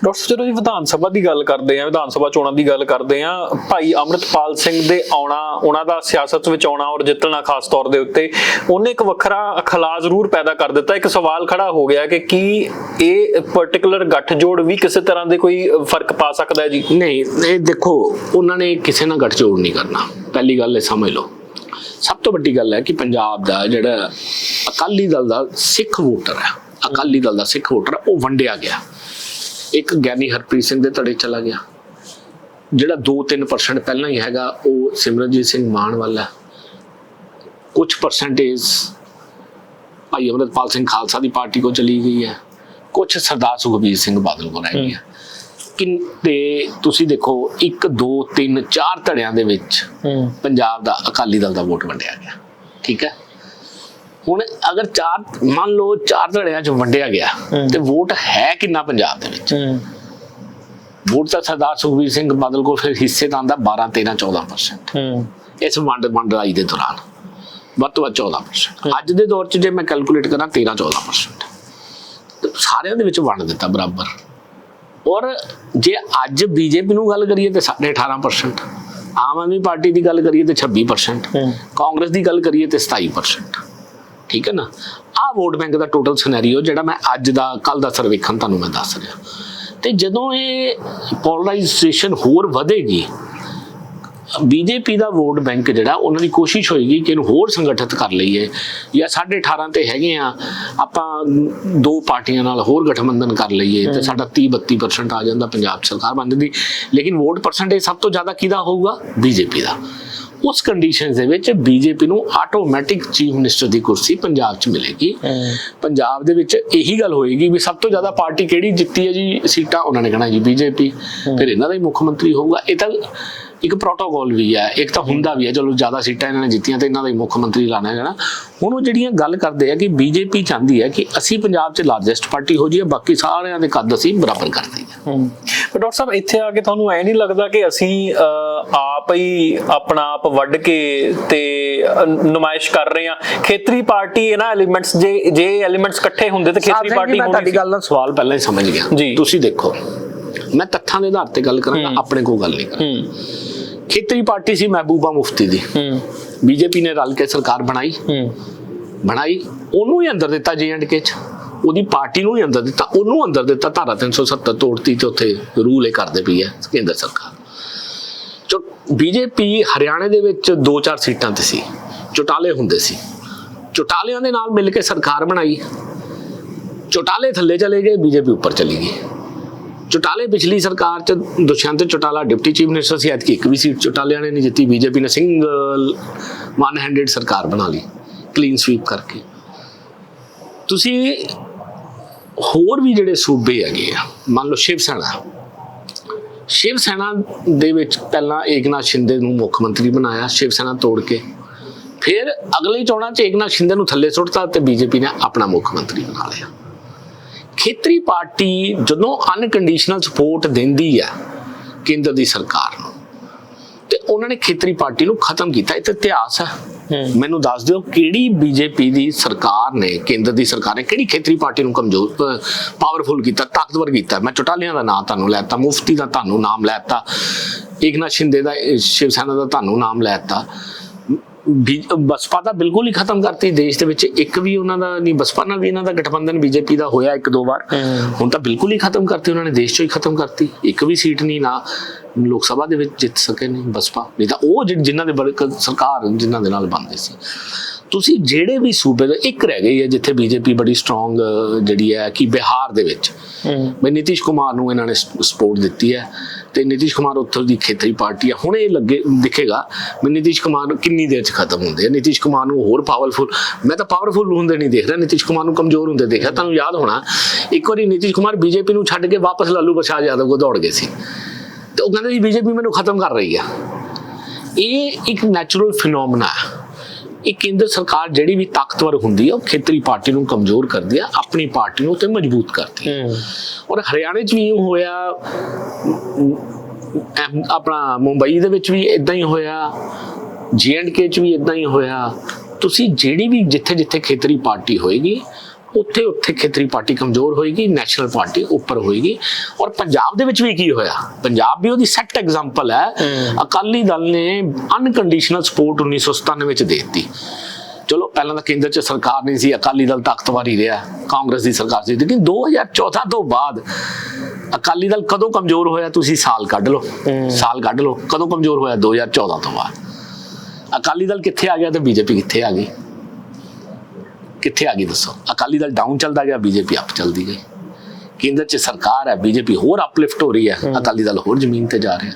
ਡਾਕਟਰ ਜਦੋਂ ਜੀ ਵਿਧਾਨ ਸਭਾ ਦੀ ਗੱਲ ਕਰਦੇ ਆ ਵਿਧਾਨ ਸਭਾ ਚੋਣਾਂ ਦੀ ਗੱਲ ਕਰਦੇ ਆ ਭਾਈ ਅਮਰਤਪਾਲ ਸਿੰਘ ਦੇ ਆਉਣਾ ਉਹਨਾਂ ਦਾ ਸਿਆਸਤ ਵਿੱਚ ਆਉਣਾ ਔਰ ਜਿੱਤਣਾ ਖਾਸ ਤੌਰ ਦੇ ਉੱਤੇ ਉਹਨੇ ਇੱਕ ਵੱਖਰਾ ਖਲਾ ਜ਼ਰੂਰ ਪੈਦਾ ਕਰ ਦਿੱਤਾ। ਇੱਕ ਸਵਾਲ ਖੜਾ ਹੋ ਗਿਆ ਕਿ ਕੀ ਇਹ ਪਾਰਟਿਕੂਲਰ ਗੱਠਜੋੜ ਵੀ ਕਿਸੇ ਤਰ੍ਹਾਂ ਦੇ ਕੋਈ ਫ਼ਰਕ ਪਾ ਸਕਦਾ ਹੈ ਜੀ? ਨਹੀਂ, ਇਹ ਦੇਖੋ, ਉਹਨਾਂ ਨੇ ਕਿਸੇ ਨਾਲ ਗੱਠਜੋੜ ਨਹੀਂ ਕਰਨਾ। ਪਹਿਲੀ ਗੱਲ ਇਹ ਸਮਝ ਲਓ। ਸਭ ਤੋਂ ਵੱਡੀ ਗੱਲ ਹੈ ਕਿ ਪੰਜਾਬ ਦਾ ਜਿਹੜਾ ਅਕਾਲੀ ਦਲ ਦਾ ਸਿੱਖ ਵੋਟਰ ਹੈ, ਅਕਾਲੀ ਦਲ ਦਾ ਸਿੱਖ ਵੋਟਰ, ਉਹ ਵੰਡਿਆ ਗਿਆ। ਇੱਕ ਗਿਆਨੀ ਹਰਪ੍ਰੀਤ ਸਿੰਘ ਦੇ ਧੜੇ ਚਲਾ ਗਿਆ। ਜਿਹੜਾ 2-3% ਪਹਿਲਾਂ ਹੀ ਹੈਗਾ, ਉਹ ਸਿਮਰਨਜੀਤ ਸਿੰਘ ਮਾਨ ਵਾਲਾ ਕੁਝ ਪਰਸੈਂਟੇਜ ਭਾਈ ਅਮਰਤਪਾਲ ਸਿੰਘ ਖਾਲਸਾ ਦੀ ਪਾਰਟੀ ਕੋ ਚਲੀ ਗਈ ਹੈ। ਕੁਝ ਸਰਦਾਰ ਸੁਖਬੀਰ ਸਿੰਘ ਬਾਦਲ ਕੋ ਰਹਿ ਗਈ ਹੈ ਕਿ ਤੇ ਤੁਸੀਂ ਦੇਖੋ 1 2 3 4 ਧੜਿਆਂ ਦੇ ਵਿੱਚ ਪੰਜਾਬ ਦਾ ਅਕਾਲੀ ਦਲ ਦਾ ਵੋਟ ਵੰਡਿਆ ਗਿਆ। ਠੀਕ ਹੈ? ਹੁਣ ਅਗਰ ਚਾਰ ਮੰਨ ਲਓ ਚਾਰ ਧੜਿਆਂ 'ਚ ਵੰਡਿਆ ਗਿਆ। ਤੇ ਵੋਟ ਹੈ ਕਿੰਨਾ ਪੰਜਾਬ ਦੇ ਵਿੱਚ? ਵੋਟ ਤਾਂ ਸਰਦਾਰ ਸੁਖਬੀਰ ਸਿੰਘ ਬਾਦਲ ਕੋਲ ਫਿਰ ਹਿੱਸੇ ਦਾ ਆਂਦਾ 12 13 14% ਹੂੰ। ਇਸ ਵੰਡ ਵੰਡਾਈ ਦੇ ਦੌਰਾਨ। ਵੱਧ ਤੋਂ ਵੱਧ 14% ਅੱਜ ਦੇ ਦੌਰ 'ਚ ਜੇ ਮੈਂ ਕੈਲਕੂਲੇਟ ਕਰਾਂ 13 14% ਤੇ ਸਾਰਿਆਂ ਦੇ ਵਿੱਚ ਵੰਡ ਦਿੱਤਾ ਬਰਾਬਰ। ਔਰ ਜੇ ਅੱਜ ਬੀਜੇਪੀ ਨੂੰ ਗੱਲ ਕਰੀਏ ਤੇ 18% ਆਮ ਆਦਮੀ ਪਾਰਟੀ ਦੀ ਗੱਲ ਕਰੀਏ ਤੇ 26% ਹੂੰ। ਕਾਂਗਰਸ ਦੀ ਗੱਲ ਕਰੀਏ ਤੇ 27% ਠੀਕ ਹੈ ਨਾ? ਆਹ ਵੋਟ ਬੈਂਕ ਦਾ ਟੋਟਲ ਸਿਨੈਰੀਓ ਜਿਹੜਾ ਮੈਂ ਅੱਜ ਦਾ ਕੱਲ ਦਾ ਸਰਵੇਖਣ ਤੁਹਾਨੂੰ ਮੈਂ ਦੱਸ ਰਿਹਾ। ਤੇ ਜਦੋਂ ਇਹ ਪੋਲਰਾਈਜੇਸ਼ਨ ਹੋਰ ਵਧੇਗੀ ਬੀਜੇਪੀ ਦਾ ਵੋਟ ਬੈਂਕ ਜਿਹੜਾ ਉਹਨਾਂ ਦੀ ਕੋਸ਼ਿਸ਼ ਹੋਏਗੀ ਕਿ ਇਹਨੂੰ ਹੋਰ ਸੰਗਠਿਤ ਕਰ ਲਈਏ। ਜਾਂ 18.5 ਤੇ ਹੈਗੇ ਆ ਆਪਾਂ ਦੋ ਪਾਰਟੀਆਂ ਨਾਲ ਹੋਰ ਗਠਬੰਧਨ ਕਰ ਲਈਏ ਤੇ ਸਾਡਾ 30 32% ਆ ਜਾਂਦਾ ਪੰਜਾਬ ਸਰਕਾਰ ਬਣ ਜਾਂਦੀ। ਲੇਕਿਨ ਵੋਟ ਪਰਸੈਂਟੇਜ ਸਭ ਤੋਂ ਜ਼ਿਆਦਾ ਕਿਹਦਾ ਹੋਊਗਾ? ਬੀਜੇਪੀ ਦਾ। ਉਸ ਕੰਡੀਸ਼ਨਸ ਦੇ ਵਿੱਚ ਬੀਜੇਪੀ ਨੂੰ ਆਟੋਮੈਟਿਕ ਚੀਫ ਮਿਨਿਸਟਰ ਦੀ ਕੁਰਸੀ ਪੰਜਾਬ 'ਚ ਮਿਲੇਗੀ। ਪੰਜਾਬ ਦੇ ਵਿੱਚ ਇਹੀ ਗੱਲ ਹੋਏਗੀ ਵੀ ਸਭ ਤੋਂ ਜ਼ਿਆਦਾ ਪਾਰਟੀ ਕਿਹੜੀ ਜਿੱਤੀ ਹੈ ਜੀ? ਸੀਟਾਂ ਉਹਨਾਂ ਨੇ ਕਹਿਣਾ ਜੀ ਬੀਜੇਪੀ। ਫਿਰ ਇਹਨਾਂ ਦਾ ਹੀ ਮੁੱਖ ਮੰਤਰੀ ਹੋਊਗਾ। ਇਹ ਤਾਂ ਇੱਕ ਪ੍ਰੋਟੋਕਾਲ ਵੀ ਹੈ ਇੱਕ ਤਾਂ ਹੁੰਦਾ ਵੀ ਹੈ ਚਲੋ ਜ਼ਿਆਦਾ ਸੀਟਾਂ ਇਹਨਾਂ ਨੇ ਜਿੱਤੀਆਂ ਤੇ ਇਹਨਾਂ ਦਾ ਹੀ ਮੁੱਖ ਮੰਤਰੀ ਲਾਣਾ ਜਾਣਾ ਹੁਣ ਉਹ ਜਿਹੜੀਆਂ ਗੱਲ ਕਰਦੇ ਆ ਕਿ ਬੀਜੇਪੀ ਚਾਹੁੰਦੀ ਹੈ ਕਿ ਅਸੀਂ ਪੰਜਾਬ 'ਚ ਲਾਰਜੈਸਟ ਪਾਰਟੀ ਹੋ ਜਾਈਏ ਬਾਕੀ ਸਾਰਿਆਂ ਦੇ ਕੱਦ ਅਸੀਂ ਬਰਾਬਰ ਕਰ ਦਈਏ। ਪਰ ਡਾਕਟਰ ਸਾਹਿਬ ਇੱਥੇ ਆ ਕੇ ਤੁਹਾਨੂੰ ਐ ਨਹੀਂ ਲੱਗਦਾ ਕਿ ਅਸੀਂ ਆਪ ਹੀ ਆਪਣਾ ਆਪ ਵੱਢ ਕੇ ਤੇ ਨੁਮਾਇਸ਼ ਕਰ ਰਹੇ ਹਾਂ? ਖੇਤਰੀ ਪਾਰਟੀ ਇਹਨਾਂ ਐਲੀਮੈਂਟਸ ਜੇ ਜੇ ਐਲੀਮੈਂਟਸ ਇਕੱਠੇ ਹੁੰਦੇ ਤੇ ਖੇਤਰੀ ਪਾਰਟੀ ਮੈਂ ਹੋਣੀ ਤੁਹਾਡੀ ਗੱਲ ਦਾ ਸਵਾਲ ਪਹਿਲਾਂ ਹੀ ਸਮਝ ਗਿਆ। ਤੁਸੀਂ ਦੇਖੋ ਮੈਂ ਤੱਥਾਂ ਦੇ ਆਧਾਰ ਤੇ ਗੱਲ ਕਰਾਂਗਾ। ਆਪਣੇ ਕੋਲ ਗੱਲ ਨਹੀਂ ਕਰਾਂ ਹੂੰ। ਖੇਤਰੀ ਪਾਰਟੀ ਸੀ ਮਹਿਬੂਬਾ ਮੁਫਤੀ ਦੀ। ਬੀਜੇਪੀ ਨੇ ਰਲ ਕੇ ਸਰਕਾਰ ਬਣਾਈ। ਬਣਾਈ ਉਹਨੂੰ ਹੀ ਅੰਦਰ ਦਿੱਤਾ ਕੇ ਚ। ਉਹਦੀ ਪਾਰਟੀ ਨੂੰ ਹੀ ਅੰਦਰ ਦਿੱਤਾ ਉਹਨੂੰ ਅੰਦਰ ਦਿੱਤਾ ਧਾਰਾ 370 ਤੋੜਤੀ ਤੇ ਉੱਥੇ ਰੂਲ ਇਹ ਕਰਦੇ ਪਈ ਹੈ ਕੇਂਦਰ ਸਰਕਾਰ। ਜੋ ਬੀਜੇਪੀ ਹਰਿਆਣੇ ਦੇ ਵਿੱਚ 2-4 ਸੀਟਾਂ ਤੇ ਸੀ ਚੁਟਾਲੇ ਹੁੰਦੇ ਸੀ। ਚੁਟਾਲਿਆਂ ਦੇ ਨਾਲ ਮਿਲ ਕੇ ਸਰਕਾਰ ਬਣਾਈ। ਚੁਟਾਲੇ ਥੱਲੇ ਚਲੇ ਗਏ ਬੀਜੇਪੀ ਉੱਪਰ ਚਲੀ ਗਈ। ਚੋਟਾਲੇ ਪਿਛਲੀ ਸਰਕਾਰ ਚ Dushyant Chautala deputy chief minister ਸੀ, ਐਤਕੀ ਇੱਕ ਵੀ ਸੀਟ ਚੋਟਾਲੇ ਵਾਲੇ ਨੇ ਨਹੀਂ ਜਿੱਤੀ, ਬੀਜੇਪੀ ਨੇ ਸਿੰਗਲ ਵਨ ਹੈਂਡਡ ਸਰਕਾਰ ਬਣਾ ਲਈ ਕਲੀਨ ਸਵੀਪ ਕਰਕੇ। ਤੁਸੀਂ ਹੋਰ ਵੀ ਜਿਹੜੇ ਸੂਬੇ ਹੈਗੇ ਆ, ਮੰਨ ਲਓ ਸ਼ਿਵ ਸੈਨਾ। ਸ਼ਿਵ ਸੈਨਾ ਦੇ ਵਿੱਚ ਪਹਿਲਾਂ ਏਕਨਾਥ ਸ਼ਿੰਦੇ ਨੂੰ ਮੁੱਖ ਮੰਤਰੀ ਬਣਾਇਆ, ਸ਼ਿਵ ਸੈਨਾ ਤੋੜ ਕੇ। ਫਿਰ ਅਗਲੀ ਚੋਣਾਂ 'ਚ ਏਕਨਾਥ ਸ਼ਿੰਦੇ ਨੂੰ ਥੱਲੇ ਸੁੱਟਤਾ ਤੇ ਬੀਜੇਪੀ ਨੇ ਆਪਣਾ ਮੁੱਖ ਮੰਤਰੀ ਬਣਾ ਲਿਆ। ਖੇਤਰੀ ਪਾਰਟੀ ਜਦੋਂ ਅਨਕੰਡੀਸ਼ਨਲ ਸਪੋਰਟ ਦਿੰਦੀ ਹੈ ਕੇਂਦਰ ਦੀ ਸਰਕਾਰ ਨੂੰ ਤੇ ਉਹਨਾਂ ਨੇ ਖੇਤਰੀ ਪਾਰਟੀ ਨੂੰ ਖਤਮ ਕੀਤਾ। ਇਹ ਤਾਂ ਇਤਿਹਾਸ ਹੈ। ਮੈਨੂੰ ਦੱਸ ਦਿਓ ਕਿਹੜੀ ਬੀਜੇਪੀ ਦੀ ਸਰਕਾਰ ਨੇ ਕੇਂਦਰ ਦੀ ਸਰਕਾਰ ਨੇ ਕਿਹੜੀ ਖੇਤਰੀ ਪਾਰਟੀ ਨੂੰ ਕਮਜ਼ੋਰ ਪਾਵਰਫੁਲ ਕੀਤਾ ਤਾਕਤਵਰ ਕੀਤਾ? ਮੈਂ ਚੁਟਾਲਿਆਂ ਦਾ ਨਾਮ ਤੁਹਾਨੂੰ ਲੈਤਾ ਮੁਫਤੀ ਦਾ ਤੁਹਾਨੂੰ ਨਾਮ ਲੈਤਾ ਏਕਨਾਥ ਸ਼ਿੰਦੇ ਦਾ ਸ਼ਿਵ ਸੈਨਾ ਦਾ ਤੁਹਾਨੂੰ ਨਾਮ ਲੈਤਾ ਬਸਪਾ ਦਾ ਬਿਲਕੁਲ ਹੀ ਖਤਮ ਕਰਤੀ ਦੇਸ਼ ਦੇ ਵਿੱਚ। ਇੱਕ ਵੀ ਉਹਨਾਂ ਦਾ ਨਹੀਂ ਬਸਪਾ ਨਾਲ ਵੀ ਇਹਨਾਂ ਦਾ ਗਠਬੰਧਨ ਬੀਜੇਪੀ ਦਾ ਹੋਇਆ ਇੱਕ ਦੋ ਵਾਰ। ਹੁਣ ਤਾਂ ਬਿਲਕੁਲ ਹੀ ਖਤਮ ਕਰਤੀ ਉਹਨਾਂ ਨੇ ਦੇਸ਼ ਚੋਂ ਹੀ ਖਤਮ ਕਰਤੀ। ਇੱਕ ਵੀ ਸੀਟ ਨਹੀਂ ਨਾ ਲੋਕ ਸਭਾ ਦੇ ਵਿੱਚ ਜਿੱਤ ਸਕੇ ਨੇ ਬਸਪਾ। ਨਹੀਂ ਤਾਂ ਉਹ ਜਿ- ਜਿਨ੍ਹਾਂ ਦੇ ਬੜੇ ਕ- ਸਰਕਾਰ ਜਿਨ੍ਹਾਂ ਦੇ ਨਾਲ ਬਣਦੇ ਸੀ। ਤੁਸੀਂ ਜਿਹੜੇ ਵੀ ਸੂਬੇ ਦੇ ਇੱਕ ਰਹਿ ਗਈ ਹੈ ਜਿੱਥੇ ਬੀਜੇਪੀ ਬੜੀ ਸਟਰੋਂਗ ਜਿਹੜੀ ਹੈ ਕਿ ਬਿਹਾਰ ਦੇ ਵਿੱਚ। ਬਈ ਨਿਤੀਸ਼ ਕੁਮਾਰ ਨੂੰ ਇਹਨਾਂ ਨੇ ਸਪੋਰਟ ਦਿੱਤੀ ਹੈ ਤੇ ਨਿਤੀਸ਼ ਕੁਮਾਰ ਉੱਥੋਂ ਦੀ ਖੇਤਰੀ ਪਾਰਟੀ ਆ ਹੁਣ ਇਹ ਲੱਗੇ ਦਿਖੇਗਾ ਵੀ ਨਿਤੀਸ਼ ਕੁਮਾਰ ਕਿੰਨੀ ਦੇਰ ਚ ਖਤਮ ਹੁੰਦੇ ਆ। ਨਿਤੀਸ਼ ਕੁਮਾਰ ਨੂੰ ਹੋਰ ਪਾਵਰਫੁਲ ਮੈਂ ਤਾਂ ਪਾਵਰਫੁਲ ਹੁੰਦੇ ਨਹੀਂ ਦੇਖ ਰਿਹਾ। ਨਿਤੀਸ਼ ਕੁਮਾਰ ਨੂੰ ਕਮਜ਼ੋਰ ਹੁੰਦੇ ਦੇਖਿਆ ਤੁਹਾਨੂੰ ਯਾਦ ਹੋਣਾ ਇੱਕ ਵਾਰੀ ਨਿਤੀਸ਼ ਕੁਮਾਰ ਬੀਜੇਪੀ ਨੂੰ ਛੱਡ ਕੇ ਵਾਪਸ ਲਾਲੂ ਪ੍ਰਸਾਦ ਯਾਦਵ ਕੋ ਦੌੜ ਗਏ ਸੀ। ਤੇ ਉਹ ਕਹਿੰਦੇ ਸੀ ਬੀਜੇਪੀ ਮੈਨੂੰ ਖਤਮ ਕਰ ਰਹੀ ਆ। ਇਹ ਇੱਕ ਨੈਚੁਰਲ ਫਿਨੋਮਨਾ ਹੈ ਇਹ ਕੇਂਦਰ ਸਰਕਾਰ ਜਿਹੜੀ ਵੀ ਤਾਕਤਵਰ ਹੁੰਦੀ ਹੈ ਉਹ ਖੇਤਰੀ ਪਾਰਟੀ ਨੂੰ ਕਮਜ਼ੋਰ ਕਰਦੀ ਹੈ ਆਪਣੀ ਪਾਰਟੀ ਨੂੰ ਤੇ ਮਜ਼ਬੂਤ ਕਰਦੀ ਹੈ। ਔਰ ਹਰਿਆਣੇ 'ਚ ਵੀ ਇਹ ਹੋਇਆ ਆਪਣਾ ਮੁੰਬਈ ਦੇ ਵਿੱਚ ਵੀ ਇਦਾਂ ਹੀ ਹੋਇਆ ਕੇ 'ਚ ਵੀ ਇਦਾਂ ਹੀ ਹੋਇਆ। ਤੁਸੀਂ ਜਿਹੜੀ ਵੀ ਜਿੱਥੇ ਜਿੱਥੇ ਖੇਤਰੀ ਪਾਰਟੀ ਹੋਏਗੀ ਉੱਥੇ ਉੱਥੇ ਖੇਤਰੀ ਪਾਰਟੀ ਕਮਜ਼ੋਰ ਹੋਏਗੀ ਨੈਸ਼ਨਲ ਪਾਰਟੀ ਉੱਪਰ ਹੋਏਗੀ। ਔਰ ਪੰਜਾਬ ਦੇ ਵਿੱਚ ਵੀ ਕੀ ਹੋਇਆ? ਪੰਜਾਬ ਵੀ ਉਹਦੀ ਸੈੱਟ ਐਗਜ਼ਾਮਪਲ ਹੈ। ਅਕਾਲੀ ਦਲ ਨੇ ਅਨਕੰਡੀਸ਼ਨਲ ਸਪੋਰਟ 1997 ਵਿੱਚ ਦੇ ਦਿੱਤੀ। ਚਲੋ ਪਹਿਲਾਂ ਤਾਂ ਕੇਂਦਰ 'ਚ ਸਰਕਾਰ ਨਹੀਂ ਸੀ ਅਕਾਲੀ ਦਲ ਤਾਕਤਵਰ ਹੀ ਰਿਹਾ ਕਾਂਗਰਸ ਦੀ ਸਰਕਾਰ ਸੀ। ਲੇਕਿਨ 2014 ਤੋਂ ਬਾਅਦ ਅਕਾਲੀ ਦਲ ਕਦੋਂ ਕਮਜ਼ੋਰ ਹੋਇਆ? ਤੁਸੀਂ ਸਾਲ ਕੱਢ ਲਓ। ਸਾਲ ਕੱਢ ਲਓ। ਕਦੋਂ ਕਮਜ਼ੋਰ ਹੋਇਆ? 2014 ਤੋਂ ਬਾਅਦ। ਅਕਾਲੀ ਦਲ ਕਿੱਥੇ ਆ ਗਿਆ ਤੇ ਬੀਜੇਪੀ ਕਿੱਥੇ ਆ ਗਈ? ਕਿੱਥੇ ਆ ਗਈ ਦੱਸੋ? ਅਕਾਲੀ ਦਲ ਡਾਊਨ ਚੱਲਦਾ ਗਿਆ ਬੀਜੇਪੀ ਅਪ ਚੱਲਦੀ ਗਈ। ਕੇਂਦਰ 'ਚ ਸਰਕਾਰ ਹੈ ਬੀਜੇਪੀ ਹੋਰ ਅਪਲਿਫਟ ਹੋ ਰਹੀ ਹੈ। ਅਕਾਲੀ ਦਲ ਹੋਰ ਜ਼ਮੀਨ ਤੇ ਜਾ ਰਿਹਾ।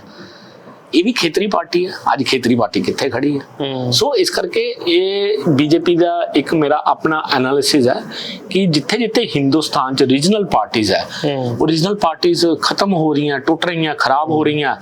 ਇਹ ਵੀ ਖੇਤਰੀ ਪਾਰਟੀ ਹੈ। ਅੱਜ ਖੇਤਰੀ ਪਾਰਟੀ ਕਿੱਥੇ ਖੜੀ ਹੈ। ਸੋ ਇਸ ਕਰਕੇ ਇਹ ਬੀਜੇਪੀ ਦਾ ਇੱਕ ਮੇਰਾ ਆਪਣਾ ਐਨਾਲਿਸਿਸ ਹੈ ਕਿ ਜਿੱਥੇ ਜਿੱਥੇ ਹਿੰਦੁਸਤਾਨ ਚ ਰੀਜਨਲ ਪਾਰਟੀਆਂ ਹੈ ਉਹ ਰੀਜਨਲ ਪਾਰਟੀਆਂ ਖਤਮ ਹੋ ਰਹੀਆਂ ਟੁੱਟ ਰਹੀਆਂ ਖਰਾਬ ਹੋ ਰਹੀਆਂ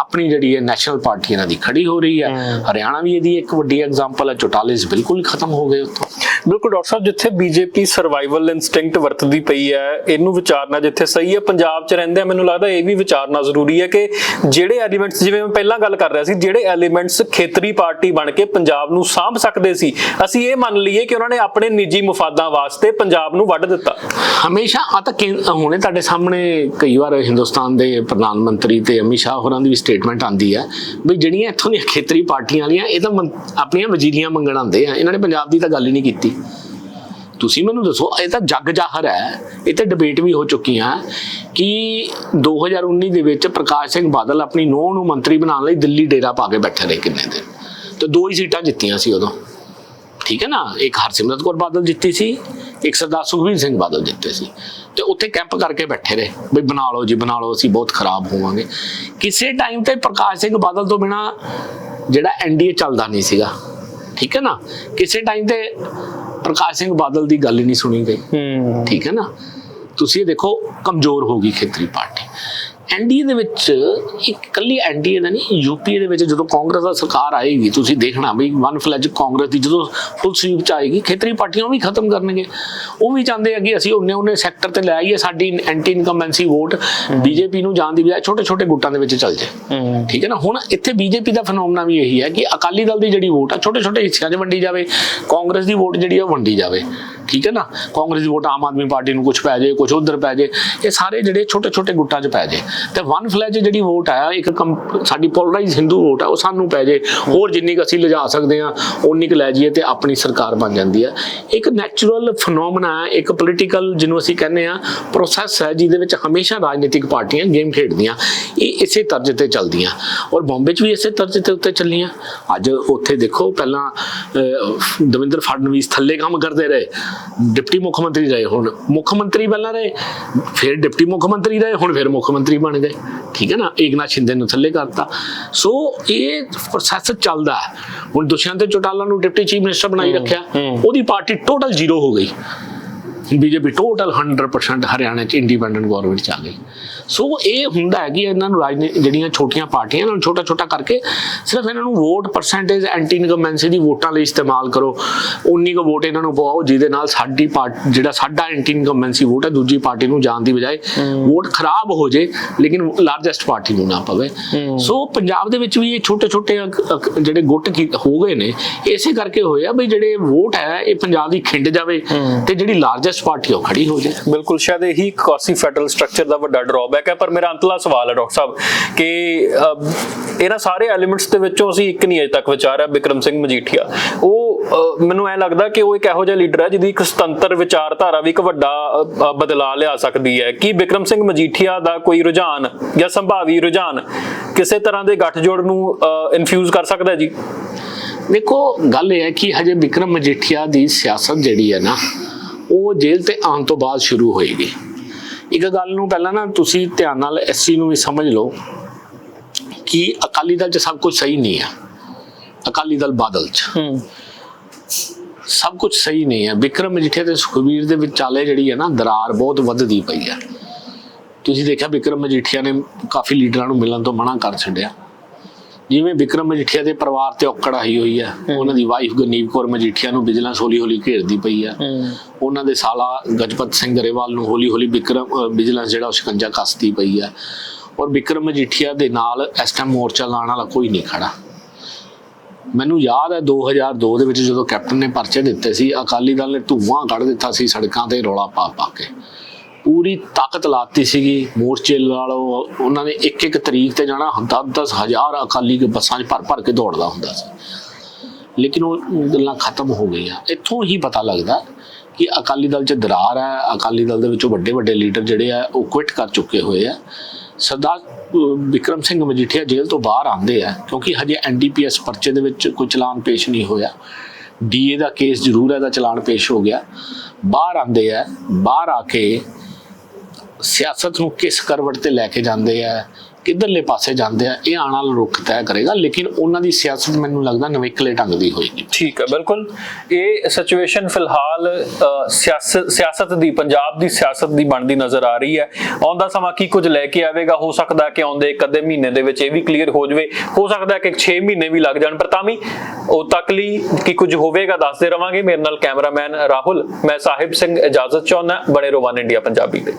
ਆਪਣੀ ਜਿਹੜੀ ਹੈ ਨੈਸ਼ਨਲ ਪਾਰਟੀ ਇਹਨਾਂ ਦੀ ਖੜੀ ਹੋ ਰਹੀ ਹੈ। ਹਰਿਆਣਾ ਵੀ ਇਹਦੀ ਇੱਕ ਵੱਡੀ ਐਗਜ਼ਾਮਪਲ ਹੈ ਚੋਟਾਲਿਸ ਬਿਲਕੁਲ ਹੀ ਖਤਮ ਹੋ ਗਏ ਉੱਥੋਂ। ਬਿਲਕੁਲ ਡਾਕਟਰ ਸਾਹਿਬ ਜਿੱਥੇ ਬੀਜੇਪੀ ਸਰਵਾਈਵਲ ਇਨਸਟਿੰਕਟ ਵਰਤਦੀ ਪਈ ਹੈ ਇਹਨੂੰ ਵਿਚਾਰਨਾ ਜਿੱਥੇ ਸਹੀ ਹੈ ਪੰਜਾਬ 'ਚ ਰਹਿੰਦੇ ਆ ਮੈਨੂੰ ਲੱਗਦਾ ਇਹ ਵੀ ਵਿਚਾਰਨਾ ਜ਼ਰੂਰੀ ਹੈ ਕਿ ਜਿਹੜੇ ਐਲੀਮੈਂਟਸ ਜਿਵੇਂ ਮੈਂ ਪਹਿਲਾਂ ਗੱਲ ਕਰ ਰਿਹਾ ਸੀ, ਜਿਹੜੇ ਐਲੀਮੈਂਟਸ ਖੇਤਰੀ ਪਾਰਟੀ ਬਣ ਕੇ ਪੰਜਾਬ ਨੂੰ ਸਾਂਭ ਸਕਦੇ ਸੀ, ਅਸੀਂ ਇਹ ਮੰਨ ਲਈਏ ਕਿ ਉਹਨਾਂ ਨੇ ਆਪਣੇ ਨਿੱਜੀ ਮੁਫਾਦਾਂ ਵਾਸਤੇ ਪੰਜਾਬ ਨੂੰ ਵੱਢ ਦਿੱਤਾ। ਹਮੇਸ਼ਾ ਆ ਤਾਂ ਕੇਂ- ਹੁਣੇ ਤੁਹਾਡੇ ਸਾਹਮਣੇ ਕਈ ਵਾਰ ਹਿੰਦੁਸਤਾਨ ਦੇ ਪ੍ਰਧਾਨ ਮੰਤਰੀ ਤੇ ਅਮਿਤ ਸ਼ਾਹ ਹੋਰਾਂ ਦੀ ਵੀ ਸਟੇਟਮੈਂਟ ਆਂਦੀ ਹੈ ਵੀ ਜਿਹੜੀਆਂ ਇੱਥੋਂ ਦੀਆਂ ਖੇਤਰੀ ਪਾਰਟੀਆਂ ਵਾਲੀਆਂ, ਇਹ ਤਾਂ ਮੰ- ਆਪਣੀਆਂ ਵਜ਼ੀਰੀਆਂ ਮੰਗਣ ਆਉਂਦੇ ਆ, ਇਹਨਾਂ ਨੇ ਪੰਜਾਬ ਦੀ ਤਾਂ ਗੱਲ ਹੀ ਨਹੀਂ ਕੀਤੀ। ਤੁਸੀਂ ਮੈਨੂੰ ਦੱਸੋ, ਇਹ ਤਾਂ ਜੱਗ ਜਾਹਰ ਹੈ। ਇਹ ਤੇ ਡਿਬੇਟ ਵੀ ਹੋ ਚੁੱਕੀ ਹੈ ਕਿ 2019 ਦੇ ਵਿੱਚ ਪ੍ਰਕਾਸ਼ ਸਿੰਘ ਬਾਦਲ ਆਪਣੀ ਨੋਹ ਨੂੰ ਮੰਤਰੀ ਬਣਾਉਣ ਲਈ ਦਿੱਲੀ ਡੇਰਾ ਪਾ ਕੇ ਬੈਠੇ ਰਹੇ ਕਿੰਨੇ ਦਿਨ। ਤੇ ਦੋ ਹੀ ਸੀਟਾਂ ਜਿੱਤੀਆਂ ਸੀ ਉਦੋਂ। ਠੀਕ ਹੈ ਨਾ? ਇੱਕ ਹਰਸਿਮਰਤ ਕੌਰ ਬਾਦਲ ਜਿੱਤੀ ਸੀ, ਇੱਕ ਸਰਦਾਰ ਸੁਖਬੀਰ ਸਿੰਘ ਬਾਦਲ ਜਿੱਤੇ ਸੀ। ਤੇ ਉੱਥੇ ਕੈਂਪ ਕਰਕੇ ਬੈਠੇ ਰਹੇ। ਵੀ ਬਣਾ ਲਓ ਜੀ, ਬਣਾ ਲਓ, ਅਸੀਂ ਬਹੁਤ ਖਰਾਬ ਹੋਵਾਂਗੇ। ਕਿਸੇ ਟਾਈਮ ਤੇ ਪ੍ਰਕਾਸ਼ ਸਿੰਘ ਬਾਦਲ ਤੋਂ ਬਿਨਾ ਜਿਹੜਾ ਐਨਡੀਏ ਚੱਲਦਾ ਨਹੀਂ ਸੀਗਾ। ਠੀਕ ਹੈ ਨਾ? ਕਿਸੇ ਟਾਈਮ ਤੇ ਪ੍ਰਕਾਸ਼ ਸਿੰਘ ਬਾਦਲ ਦੀ ਗੱਲ ਹੀ ਨਹੀਂ ਸੁਣੀ ਗਈ। ਠੀਕ ਹੈ ਨਾ? ਤੁਸੀਂ ਇਹ ਦੇਖੋ ਕਮਜ਼ੋਰ ਹੋ ਗਈ ਖੇਤਰੀ ਪਾਰਟੀ। ਐਨਡੀਏ ਦੇ ਵਿੱਚ ਇੱਕ ਕੱਲੀ ਐਨਡੀਏ ਦਾ ਨਹੀਂ ਯੂਪੀਏ ਦੇ ਵਿੱਚ ਜਦੋਂ ਕਾਂਗਰਸ ਦਾ ਸਰਕਾਰ ਆਏਗੀ ਤੁਸੀਂ ਦੇਖਣਾ ਵੀ ਵਨ ਫਲੈਜ ਕਾਂਗਰਸ ਦੀ ਜਦੋਂ ਫੁੱਲ ਸਵੀਪ ਚ ਆਏਗੀ ਖੇਤਰੀ ਪਾਰਟੀਆਂ ਵੀ ਖਤਮ ਕਰਨਗੇ। ਉਹ ਵੀ ਚਾਹੁੰਦੇ ਆ ਕਿ ਅਸੀਂ ਉਹਨੇ ਉਹਨੇ ਸੈਕਟਰ ਤੇ ਲੈ ਆਈਏ ਸਾਡੀ ਐਂਟੀ ਇਨਕੰਬੈਂਸੀ ਵੋਟ ਬੀਜੇਪੀ ਨੂੰ ਜਾਣ ਦੀ ਬਜਾਏ ਛੋਟੇ ਛੋਟੇ ਗੁੱਟਾਂ ਦੇ ਵਿੱਚ ਚੱਲ ਜਾਏ। ਠੀਕ ਹੈ ਨਾ? ਹੁਣ ਇੱਥੇ ਬੀਜੇਪੀ ਦਾ ਫੈਨੋਮਨਾ ਵੀ ਇਹੀ ਹੈ ਕਿ ਅਕਾਲੀ ਦਲ ਦੀ ਜਿਹੜੀ ਵੋਟ ਆ ਛੋਟੇ ਛੋਟੇ ਹਿੱਸਿਆਂ 'ਚ ਵੰਡੀ ਜਾਵੇ ਕਾਂਗਰਸ ਦੀ ਵੋਟ ਜਿਹੜੀ ਆ ਉਹ ਵੰਡੀ ਜਾਵੇ। ਠੀਕ ਹੈ ਨਾ? ਕਾਂਗਰਸ ਦੀ ਵੋਟ ਆਮ ਆਦਮੀ ਪਾਰਟੀ ਨੂੰ ਕੁਝ ਪੈ ਜਾਏ ਕੁਝ ਉਧਰ ਪੈ ਜਾਏ ਇਹ ਸਾਰੇ ਜਿਹੜੇ ਛੋਟੇ ਛੋਟੇ ਗੁੱਟਾਂ 'ਚ ਪੈ ਜਾਏ। ਤੇ ਵਨ ਫਲੈਜ ਜਿਹੜੀ ਵੋਟ ਆ ਇੱਕ ਕੰ- ਸਾਡੀ ਪੋਲਰਾਈਜ਼ ਹਿੰਦੂ ਵੋਟ ਆ ਉਹ ਸਾਨੂੰ ਪੈ ਜਾਏ ਹੋਰ ਜਿੰਨੀ ਕੁ ਅਸੀਂ ਲਿਜਾ ਸਕਦੇ ਆ ਉਨੀ ਕੁ ਲੈ ਜਾਈਏ ਤੇ ਆਪਣੀ ਸਰਕਾਰ ਬਣ ਜਾਂਦੀ ਹੈ ਇੱਕ ਨੈਚੁਰਲ ਫੈਨੋਮਨਾ ਇੱਕ ਪੋਲੀਟੀਕਲ ਜਿਹਨੂੰ ਅਸੀਂ ਕਹਿੰਦੇ ਆ ਪ੍ਰੋਸੈਸ ਹੈ ਜਿਹਦੇ ਵਿੱਚ ਹਮੇਸ਼ਾ ਰਾਜਨੀਤਿਕ ਪਾਰਟੀਆਂ ਗੇਮ ਖੇਡਦੀਆਂ। ਇਹ ਇਸੇ ਤਰਜ਼ ਤੇ ਚੱਲਦੀਆਂ। ਔਰ ਬੰਬੇ 'ਚ ਵੀ ਇਸੇ ਤਰਜ਼ ਤੇ ਉੱਤੇ ਚੱਲੀਆਂ। ਅੱਜ ਉੱਥੇ ਦੇਖੋ ਪਹਿਲਾਂ ਅਹ, ਦਵਿੰਦਰ ਫੜਨਵੀਸ ਥੱਲੇ ਕੰਮ ਕਰਦੇ ਰਹੇ। ਡਿਪਟੀ ਮੁੱਖ ਮੰਤਰੀ ਰਹੇ ਹੁਣ। ਮੁੱਖ ਮੰਤਰੀ ਪਹਿਲਾਂ ਰਹੇ ਫਿਰ ਡਿਪਟੀ ਮੁੱਖ ਮੰਤਰੀ ਰਹੇ ਹੁਣ ਫਿਰ ਮੁੱਖ ਮੰਤਰੀ ਬਣ। ਗਏ। ਠੀਕ ਹੈ ਨਾ? ਏਕਨਾਥ ਸ਼ਿੰਦੇ ਨੂੰ ਥੱਲੇ ਕਰਤਾ। ਸੋ ਇਹ ਪ੍ਰੋਸੈਸ ਚੱਲਦਾ ਹੈ। ਹੁਣ ਦੁਸ਼ਯੰਤ ਚੌਟਾਲਾ ਨੂੰ ਡਿਪਟੀ ਚੀਫ ਮਿਨਿਸਟਰ ਬਣਾਈ ਰੱਖਿਆ। ਉਹਦੀ ਪਾਰਟੀ ਟੋਟਲ ਜ਼ੀਰੋ ਹੋ ਗਈ। ਬੀਜੇਪੀ ਟੋਟਲ 100% ਹਰਿਆਣਾ ਚ ਇੰਡੀਪੈਂਡੈਂਟ ਗਵਰਨਮੈਂਟ ਚ ਆ ਗਈ। ਸੋ ਇਹ ਹੁੰਦਾ ਹੈ ਕਿ ਇਹਨਾਂ ਨੂੰ ਰਾਜਨੀਤੀ ਜਿਹੜੀਆਂ ਛੋਟੀਆਂ ਪਾਰਟੀਆਂ ਇਹਨਾਂ ਨੂੰ ਛੋਟਾ ਛੋਟਾ ਕਰਕੇ ਸਿਰਫ ਇਹਨਾਂ ਨੂੰ ਵੋਟ ਪਰਸੈਂਟੇਜ ਐਂਟੀ ਇਨਕਮਬੈਂਸੀ ਦੀ ਵੋਟਾਂ ਲਈ ਇਸਤੇਮਾਲ ਕਰੋ। ਉਨੀ ਕੁ ਵੋਟ ਇਹਨਾਂ ਨੂੰ ਪਵਾਓ ਜਿਹਦੇ ਨਾਲ ਸਾਡੀ ਪਾਰਟ ਜਿਹੜਾ ਸਾਡਾ ਐਂਟੀ ਇਨਕਮਬੈਂਸੀ ਵੋਟ ਹੈ ਦੂਜੀ ਪਾਰਟੀ ਨੂੰ ਜਾਣ ਦੀ ਬਜਾਏ ਵੋਟ ਖਰਾਬ ਹੋ ਜੇ ਲੇਕਿਨ ਲਾਰਜੈਸਟ ਪਾਰਟੀ ਨੂੰ ਨਾ ਪਵੇ। ਸੋ ਪੰਜਾਬ ਦੇ ਵਿੱਚ ਵੀ ਇਹ ਛੋਟੇ ਛੋਟੇ ਜਿਹੜੇ ਗੁੱਟ ਹੋ ਗਏ ਨੇ ਇਸੇ ਕਰਕੇ ਹੋਏ ਆ ਬਈ ਜਿਹੜੇ ਵੋਟ ਹੈ ਇਹ ਪੰਜਾਬ ਦੀ ਖਿੰਡ ਜਾਵੇ ਤੇ ਜਿਹੜੀ ਲਾਰਜੈਸਟ ਪਾਰਟੀ ਉਹ ਖੜੀ ਹੋ ਜਾਏ। ਬਿਲਕੁਲ ਸ਼ਾਇਦ ਇਹੀ ਕਾਸੀ ਫੈਡਰਲ ਸਟਰਕਚਰ ਦਾ ਵੱਡਾ ਡਰਾਬੈਕ ਹੈ, ਪਰ ਮੇਰਾ ਅੰਤਲਾ ਸਵਾਲ ਹੈ ਡਾਕਟਰ ਸਾਹਿਬ, ਕਿ ਇਹਨਾਂ ਸਾਰੇ ਐਲੀਮੈਂਟਸ ਦੇ ਵਿੱਚੋਂ ਅਸੀਂ ਇੱਕ ਨਹੀਂ ਅਜੇ ਤੱਕ ਵਿਚਾਰਿਆ ਬਿਕਰਮ ਸਿੰਘ ਮਜੀਠੀਆ। ਉਹ ਮੈਨੂੰ ਐ ਲੱਗਦਾ ਕਿ ਉਹ ਇੱਕ ਇਹੋ ਜਿਹਾ ਲੀਡਰ ਹੈ ਜਿਹਦੀ ਇੱਕ ਸੁਤੰਤਰ ਵਿਚਾਰਧਾਰਾ ਵੀ ਇੱਕ ਵੱਡਾ ਬਦਲਾਅ ਲਿਆ ਸਕਦੀ ਹੈ। ਕੀ ਬਿਕਰਮ ਸਿੰਘ ਮਜੀਠੀਆ ਦਾ ਕੋਈ ਰੁਝਾਨ ਜਾਂ ਸੰਭਾਵੀ ਰੁਝਾਨ ਕਿਸੇ ਤਰ੍ਹਾਂ ਦੇ ਗੱਠਜੋੜ ਨੂੰ ਇਨਫਿਊਜ਼ ਕਰ ਸਕਦਾ ਜੀ? ਦੇਖੋ, ਗੱਲ ਇਹ ਹੈ ਕਿ ਹਜੇ ਵਿਕਰਮ ਮਜੀਠੀਆ ਦੀ ਸਿਆਸਤ ਜਿਹੜੀ ਹੈ ਨਾ, ਉਹ ਜੇਲ੍ਹ ਤੇ ਆਉਣ ਤੋਂ ਬਾਅਦ ਸ਼ੁਰੂ ਹੋਏਗੀ। ਇੱਕ ਗੱਲ ਨੂੰ ਪਹਿਲਾਂ ਨਾ ਤੁਸੀਂ ਧਿਆਨ ਨਾਲ ਚੀਜ਼ ਨੂੰ ਵੀ ਸਮਝ ਲਓ ਕਿ ਅਕਾਲੀ ਦਲ 'ਚ ਸਭ ਕੁਝ ਸਹੀ ਨਹੀਂ ਹੈ। ਅਕਾਲੀ ਦਲ ਬਾਦਲ 'ਚ। ਸਭ ਕੁਝ ਸਹੀ ਨਹੀਂ ਹੈ। ਵਿਕਰਮ ਮਜੀਠੀਆ ਤੇ ਸੁਖਬੀਰ ਦੇ ਵਿਚਾਲੇ ਜਿਹੜੀ ਹੈ ਨਾ ਦਰਾਰ ਬਹੁਤ ਵੱਧਦੀ ਪਈ ਹੈ। ਤੁਸੀਂ ਦੇਖਿਆ ਵਿਕਰਮ ਮਜੀਠੀਆ ਨੇ ਕਾਫੀ ਲੀਡਰਾਂ ਨੂੰ ਮਿਲਣ ਤੋਂ ਮਨਾ ਕਰ ਛੱਡਿਆ। ਜਿਵੇਂ ਵਿਕਰਮ ਮਜੀਠੀਆ ਦੇ ਪਰਿਵਾਰ ਤੇ ਔਕੜ ਆਈ ਹੋਈ ਹੈ। ਉਹਨਾਂ ਦੀ ਵਾਈਫ ਗਨੀਵ ਕੌਰ ਮਜੀਠੀਆ ਨੂੰ ਵਿਜੀਲੈਂਸ ਹੌਲੀ ਹੌਲੀ ਘੇਰਦੀ ਪਈ ਹੈ। ਉਹਨਾਂ ਦੇ ਸਾਲਾ ਗਜਪਤ ਸਿੰਘ ਗਰੇਵਾਲ ਨੂੰ ਹੌਲੀ ਹੌਲੀ ਵਿਕਰਮ ਵਿਜੀਲੈਂਸ ਜਿਹੜਾ ਉਹ ਸ਼ਿਕੰਜਾ ਕੱਸਦੀ ਪਈ ਹੈ ਔਰ ਵਿਕਰਮ ਮਜੀਠੀਆ ਦੇ ਨਾਲ ਇਸ ਟਾਈਮ ਮੋਰਚਾ ਲਾਉਣ ਵਾਲਾ ਕੋਈ ਨਹੀਂ ਖੜਾ। ਮੈਨੂੰ ਯਾਦ ਹੈ 2002 ਦੇ ਵਿੱਚ ਜਦੋਂ ਕੈਪਟਨ ਨੇ ਪਰਚੇ ਦਿੱਤੇ ਸੀ ਅਕਾਲੀ ਦਲ ਨੇ ਧੂਆਂ ਕੱਢ ਦਿੱਤਾ ਸੀ ਸੜਕਾਂ ਤੇ ਰੌਲਾ ਪਾ ਪਾ ਕੇ। ਪੂਰੀ ਤਾਕਤ ਲਾਤੀ ਸੀਗੀ ਮੋਰਚੇ ਨਾਲੋਂ। ਉਹਨਾਂ ਨੇ ਇੱਕ ਇੱਕ ਤਰੀਕ ਤੇ ਜਾਣਾ 10-10 ਹਜ਼ਾਰ ਅਕਾਲੀ ਦੇ ਬੱਸਾਂ 'ਚ ਭਰ ਭਰ ਕੇ ਦੌੜਦਾ ਹੁੰਦਾ ਸੀ। ਲੇਕਿਨ ਉਹ ਗੱਲਾਂ ਖਤਮ ਹੋ ਗਈਆਂ। ਇੱਥੋਂ ਹੀ ਪਤਾ ਲੱਗਦਾ ਕਿ ਅਕਾਲੀ ਦਲ 'ਚ ਦਰਾਰ ਹੈ ਅਕਾਲੀ ਦਲ ਦੇ ਵਿੱਚੋਂ ਵੱਡੇ ਵੱਡੇ ਲੀਡਰ ਜਿਹੜੇ ਆ ਉਹ ਕੁਇਟ ਕਰ ਚੁੱਕੇ ਹੋਏ ਆ। ਸਰਦਾਰ ਅਹ, ਵਿਕਰਮ ਸਿੰਘ ਮਜੀਠੀਆ ਜੇਲ੍ਹ ਤੋਂ ਬਾਹਰ ਆਂਦੇ ਆ ਕਿਉਂਕਿ ਹਜੇ ਐਨਡੀਪੀਐਸ ਪਰਚੇ ਦੇ ਵਿੱਚ ਕੋਈ ਚਲਾਨ ਪੇਸ਼ ਨਹੀਂ ਹੋਇਆ। ਡੀਏ ਦਾ ਕੇਸ ਜ਼ਰੂਰ ਹੈ ਦਾ ਚਲਾਨ ਪੇਸ਼ ਹੋ ਗਿਆ। ਬਾਹਰ ਆਂਦੇ ਆ ਬਾਹਰ ਆ ਕੇ ਸਿਆਸਤ ਨੂੰ ਕਿਸ ਕਰਵਟ ਤੇ ਲੈ ਕੇ ਜਾਂਦੇ ਆ, ਕਿੱਧਰਲੇ ਪਾਸੇ ਜਾਂਦੇ ਆ, ਇਹ ਆਉਣ ਵਾਲਾ ਰੁਖ ਤੈਅ ਕਰੇਗਾ, ਲੇਕਿਨ ਉਹਨਾਂ ਦੀ ਸਿਆਸਤ ਮੈਨੂੰ ਲੱਗਦਾ ਨਵੇਕਲੇ ਢੰਗ ਦੀ ਹੋਏਗੀ। ਠੀਕ ਹੈ, ਬਿਲਕੁਲ। ਇਹ ਸਿਚੁਏਸ਼ਨ ਫਿਲਹਾਲ ਸਿਆਸਤ ਸਿਆਸਤ ਦੀ, ਪੰਜਾਬ ਦੀ ਸਿਆਸਤ ਦੀ ਬਣਦੀ ਨਜ਼ਰ ਆ ਰਹੀ ਹੈ। ਆਉਂਦਾ ਸਮਾਂ ਕੀ ਕੁਝ ਲੈ ਕੇ ਆਵੇਗਾ? ਹੋ ਸਕਦਾ ਕਿ ਆਉਂਦੇ ਇੱਕ ਅੱਧੇ ਮਹੀਨੇ ਦੇ ਵਿੱਚ ਇਹ ਵੀ ਕਲੀਅਰ ਹੋ ਜਾਵੇ। ਹੋ ਸਕਦਾ ਕਿ 6 ਮਹੀਨੇ ਵੀ ਲੱਗ ਜਾਣ, ਪਰ ਤਾਂ ਵੀ ਉਹ ਤੱਕ ਲਈ ਕੀ ਕੁਝ ਹੋਵੇਗਾ, ਦੱਸਦੇ ਰਵਾਂਗੇ। ਮੇਰੇ ਨਾਲ ਕੈਮਰਾਮੈਨ ਰਾਹੁਲ, ਮੈਂ ਸਾਹਿਬ ਸਿੰਘ ਇਜਾਜ਼ਤ ਚਾਹੁੰਦਾ, ਬਣੇ ਰੋਵਾਨ ਇੰਡੀਆ ਪੰਜਾਬੀ ਦੇ